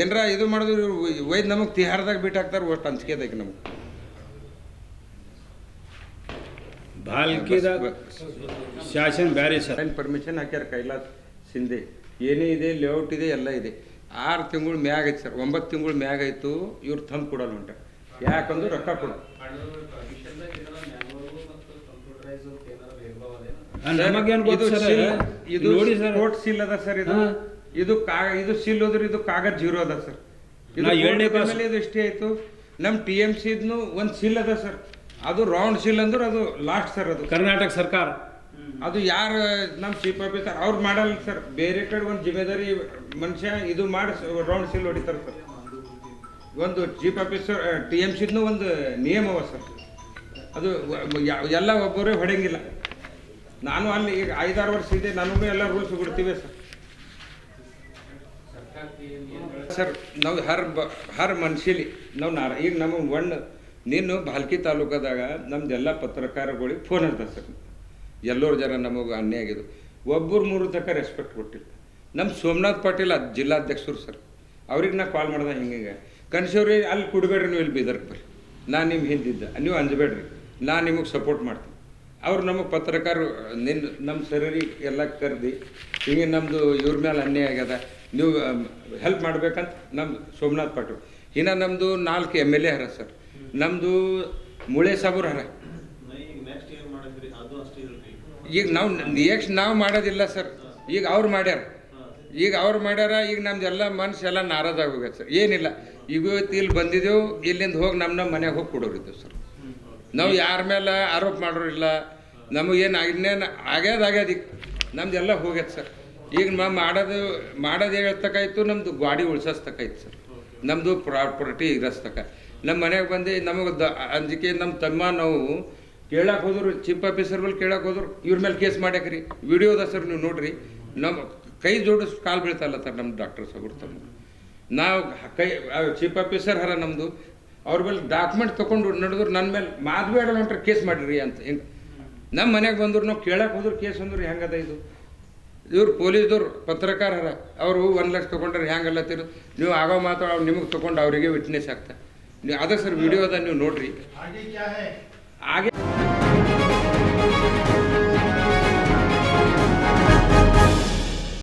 Speaker 4: ಏನರ ಇದು ಮಾಡಿದ್ರು ಇವ್ರು ಒಯ್ದು ನಮಗೆ ತಿಹಾರದಾಗ ಬಿಟ್ಟು ಹಾಕ್ತಾರೆ ಒಟ್ಟು ಅಂಜಿಕೆ ನಮಗೆ.
Speaker 2: ಬಾಲ್ಕಿದಾಗ ಶಾಸನ ಬ್ಯಾರೆ ಸರ್.
Speaker 4: ಏನು ಪರ್ಮಿಷನ್ ಹಾಕ್ಯಾರ ಕೈಲಾಸ್ ಸಿಂಧೆ. ಏನೇ ಇದೆ ಲೇಔಟ್ ಇದೆ ಎಲ್ಲ ಇದೆ. ಆರು ತಿಂಗಳು ಮ್ಯಾಗ ಐತೆ ಸರ್. ಒಂಬತ್ತು ತಿಂಗಳು ಮ್ಯಾಗ ಆಯಿತು ಇವ್ರು ತಂದು ಕೊಡಲ್ಲ ಹೊಂಟ ಯಾಕಂದ್ರೆ ರೊಕ್ಕ ಕೊಡ
Speaker 2: ನಮಗೇನು ಗೊತ್ತು
Speaker 4: ಇದು ಕೋರ್ಟ್ ಸೀಲ್ ಅದ ಸರ್ ಇದು. ಇದು ಕಾ ಇದು ಸೀಲ್ ಹೋದ್ರೆ ಇದು ಕಾಗದ ಜೀರೋ ಅದ ಸರ್. ಇದು ಇದು ಇಷ್ಟೇ ಆಯ್ತು ನಮ್ಮ ಟಿ ಎಂ ಸಿದ್ನು ಒಂದು ಸೀಲ್ ಅದ ಸರ್. ಅದು ರೌಂಡ್ ಸೀಲ್ ಅಂದ್ರೆ ಅದು ಲಾಸ್ಟ್ ಸರ್ ಅದು.
Speaker 2: ಕರ್ನಾಟಕ ಸರ್ಕಾರ.
Speaker 4: ಅದು ಯಾರು ನಮ್ಮ ಚೀಫ್ ಆಫೀಸರ್ ಅವ್ರು ಮಾಡಲ್ಲ ಸರ್. ಬೇರೆ ಕಡೆ ಒಂದು ಜಿಮ್ಮೆದಾರಿ ಮನುಷ್ಯ ಇದು ಮಾಡಿ ರೌಂಡ್ ಸೀಲ್ ಹೊಡಿತಾರೆ ಸರ್. ಒಂದು ಚೀಫ್ ಆಫೀಸರ್ ಟಿ ಎಂ ಸಿದ್ನು ಒಂದು ನಿಯಮ ಅವ ಸರ್. ಅದು ಎಲ್ಲ ಒಬ್ಬರೇ ಹೊಡೆಯಂಗಿಲ್ಲ. ನಾನು ಅಲ್ಲಿ ಈಗ ಐದಾರು ವರ್ಷ ಇದೆ, ನನಗೂ ಎಲ್ಲ ರೂಲ್ಸ್ ಬಿಡ್ತೀವಿ ಸರ್. ಸರ್, ನಾವು ಹರ್ ಬ, ಹರ್ ಮನುಷ್ಯಲಿ ನಾವು ನಾರ, ಈಗ ನಮಗೆ ಒಣ್ಣ ನೀನು ಭಾಲ್ಕಿ ತಾಲೂಕದಾಗ ನಮ್ದೆಲ್ಲ ಪತ್ರಕಾರಗಳಿಗೆ ಫೋನ್ ಇರ್ತದೆ ಸರ್. ಎಲ್ಲರ ಜನ ನಮಗೆ ಅನ್ಯಾಯ ಆಗಿದ್ದು. ಒಬ್ಬರು ಮೂರು ತನಕ ರೆಸ್ಪೆಕ್ಟ್ ಕೊಟ್ಟಿಲ್ಲ. ನಮ್ಮ ಸೋಮನಾಥ್ ಪಾಟೀಲ್ ಅದು ಜಿಲ್ಲಾಧ್ಯಕ್ಷರು ಸರ್. ಅವ್ರಿಗೆ ನಾ ಕಾಲ್ ಮಾಡ್ದೆ ಹಿಂಗೆ ಕನ್ಸವ್ರಿ ಅಲ್ಲಿ ಕುಡ್ಬೇಡ್ರಿ ನೀವು ಇಲ್ಲಿ ಬೀದರ್ಗೆ ಬರ್ರಿ. ನಾನು ನಿಮ್ಮ ಹಿಂದಿದ್ದೆ. ನೀವು ಅಂಜಬೇಡ್ರಿ. ನಾನು ನಿಮಗೆ ಸಪೋರ್ಟ್ ಮಾಡ್ತೀನಿ. ಅವ್ರು ನಮಗೆ ಪತ್ರಕಾರರು ನಿನ್ನ ನಮ್ಮ ಸರರಿ ಎಲ್ಲ ಕರೆದು, ಹಿಂಗೆ ನಮ್ಮದು ಇವ್ರ ಮೇಲೆ ಅನ್ಯಾಯ ಆಗ್ಯದ, ನೀವು ಹೆಲ್ಪ್ ಮಾಡ್ಬೇಕಂತ ನಮ್ಮ ಸೋಮನಾಥ್ ಪಾಟೀಲ್. ಇನ್ನು ನಮ್ಮದು ನಾಲ್ಕು ಎಂ ಎಲ್ ಎ ಹರ ಸರ್. ನಮ್ಮದು ಮುಳೆ ಸಾಬೂರ್ ಹರ
Speaker 5: ಈಗ
Speaker 4: ನಾವು ನೆಕ್ಸ್ಟ್ ನಾವು ಮಾಡೋದಿಲ್ಲ ಸರ್. ಈಗ ಅವ್ರು ಮಾಡ್ಯಾರ. ಈಗ ಅವ್ರು ಮಾಡ್ಯಾರ, ಈಗ ನಮ್ದೆಲ್ಲ ಮನುಷ್ಯ ಎಲ್ಲ ನಾರಾಜಾಗಿ ಹೋಗ್ಯದ ಸರ್. ಏನಿಲ್ಲ. ಇವತ್ತು ಇಲ್ಲಿ ಬಂದಿದ್ದೆವು ಇಲ್ಲಿಂದ ಹೋಗಿ ನಮ್ಮ ನಮ್ಮ ಮನೆಗೆ ಹೋಗಿ ಕೊಡೋರಿದ್ದೆವು ಸರ್. ನಾವು ಯಾರ ಮೇಲೆ ಆರೋಪ ಮಾಡೋರಿಲ್ಲ ನಮಗೇನು ಇನ್ನೇನು ಆಗ್ಯದಾಗ್ಯದ ಆಗ್ಯಾದ ಈಗ. ನಮ್ದೆಲ್ಲ ಹೋಗ್ಯದ ಸರ್. ಈಗ ನಾವು ಮಾಡೋದು ಮಾಡೋದು ಹೇಳ್ತಕ್ಕಾಯ್ತು ನಮ್ಮದು ಗಾಡಿ ಉಳ್ಸಸ್ತಕ್ಕಾಯ್ತು ಸರ್. ನಮ್ಮದು ಪ್ರಾಪರ್ಟಿ ಇರಸ್ತಕ್ಕ. ನಮ್ಮ ಮನೆಗೆ ಬಂದು ನಮಗೆ ದ ಅಂಜಿಕೆ ನಮ್ಮ ತಮ್ಮ ನಾವು ಕೇಳಕ್ಕೆ ಹೋದ್ರು ಚೀಫ್ ಆಫೀಸರ್ ಮೇಲೆ ಕೇಳಕ್ಕೆ ಹೋದ್ರು, ಇವ್ರ ಮೇಲೆ ಕೇಸ್ ಮಾಡ್ಯಾಕ್ರಿ ವಿಡಿಯೋದ ಸರ್ ನೀವು ನೋಡ್ರಿ. ನಮ್ಮ ಕೈ ಜೋಡಿಸ್ ಕಾಲು ಬೀಳ್ತಲ್ಲ ಸರ್ ನಮ್ಮ ಡಾಕ್ಟರ್ ಸಗುರ್ ತಮ್ಮ ನಾವು ಕೈ ಚೀಫ್ ಆಫೀಸರ್ ಹರ ನಮ್ಮದು ಅವ್ರ ಮೇಲೆ ಡಾಕ್ಯುಮೆಂಟ್ ತೊಗೊಂಡು ನಡೆದ್ರು ನನ್ನ ಮೇಲೆ ಮಾದ್ಬೇಡ ಹೊಂಟ್ರೆ ಕೇಸ್ ಮಾಡಿರಿ ಅಂತ. ಹಿಂಗೆ ನಮ್ಮ ಮನೆಗೆ ಬಂದ್ರು ನಾವು ಕೇಳಕ್ಕೆ ಹೋದ್ರೆ ಕೇಸ್ ಅಂದ್ರೆ ಹೆಂಗದ ಇದು? ಇವ್ರು ಪೊಲೀಸ್ದವ್ರು ಪತ್ರಕಾರರ ಅವರು ಒಂದು ಲಕ್ಷ ತೊಗೊಂಡ್ರೆ ಹೆಂಗಲ್ಲ ತಿರು? ನೀವು ಆಗೋ ಮಾತು ಅವ್ರು ನಿಮಗೆ ತೊಗೊಂಡು ಅವರಿಗೆ ವಿಟ್ನೆಸ್ ಆಗ್ತಾ. ನೀವು ಅದೇ ಸರ್ ವಿಡಿಯೋದ ನೀವು ನೋಡ್ರಿ. ಹಾಗೆ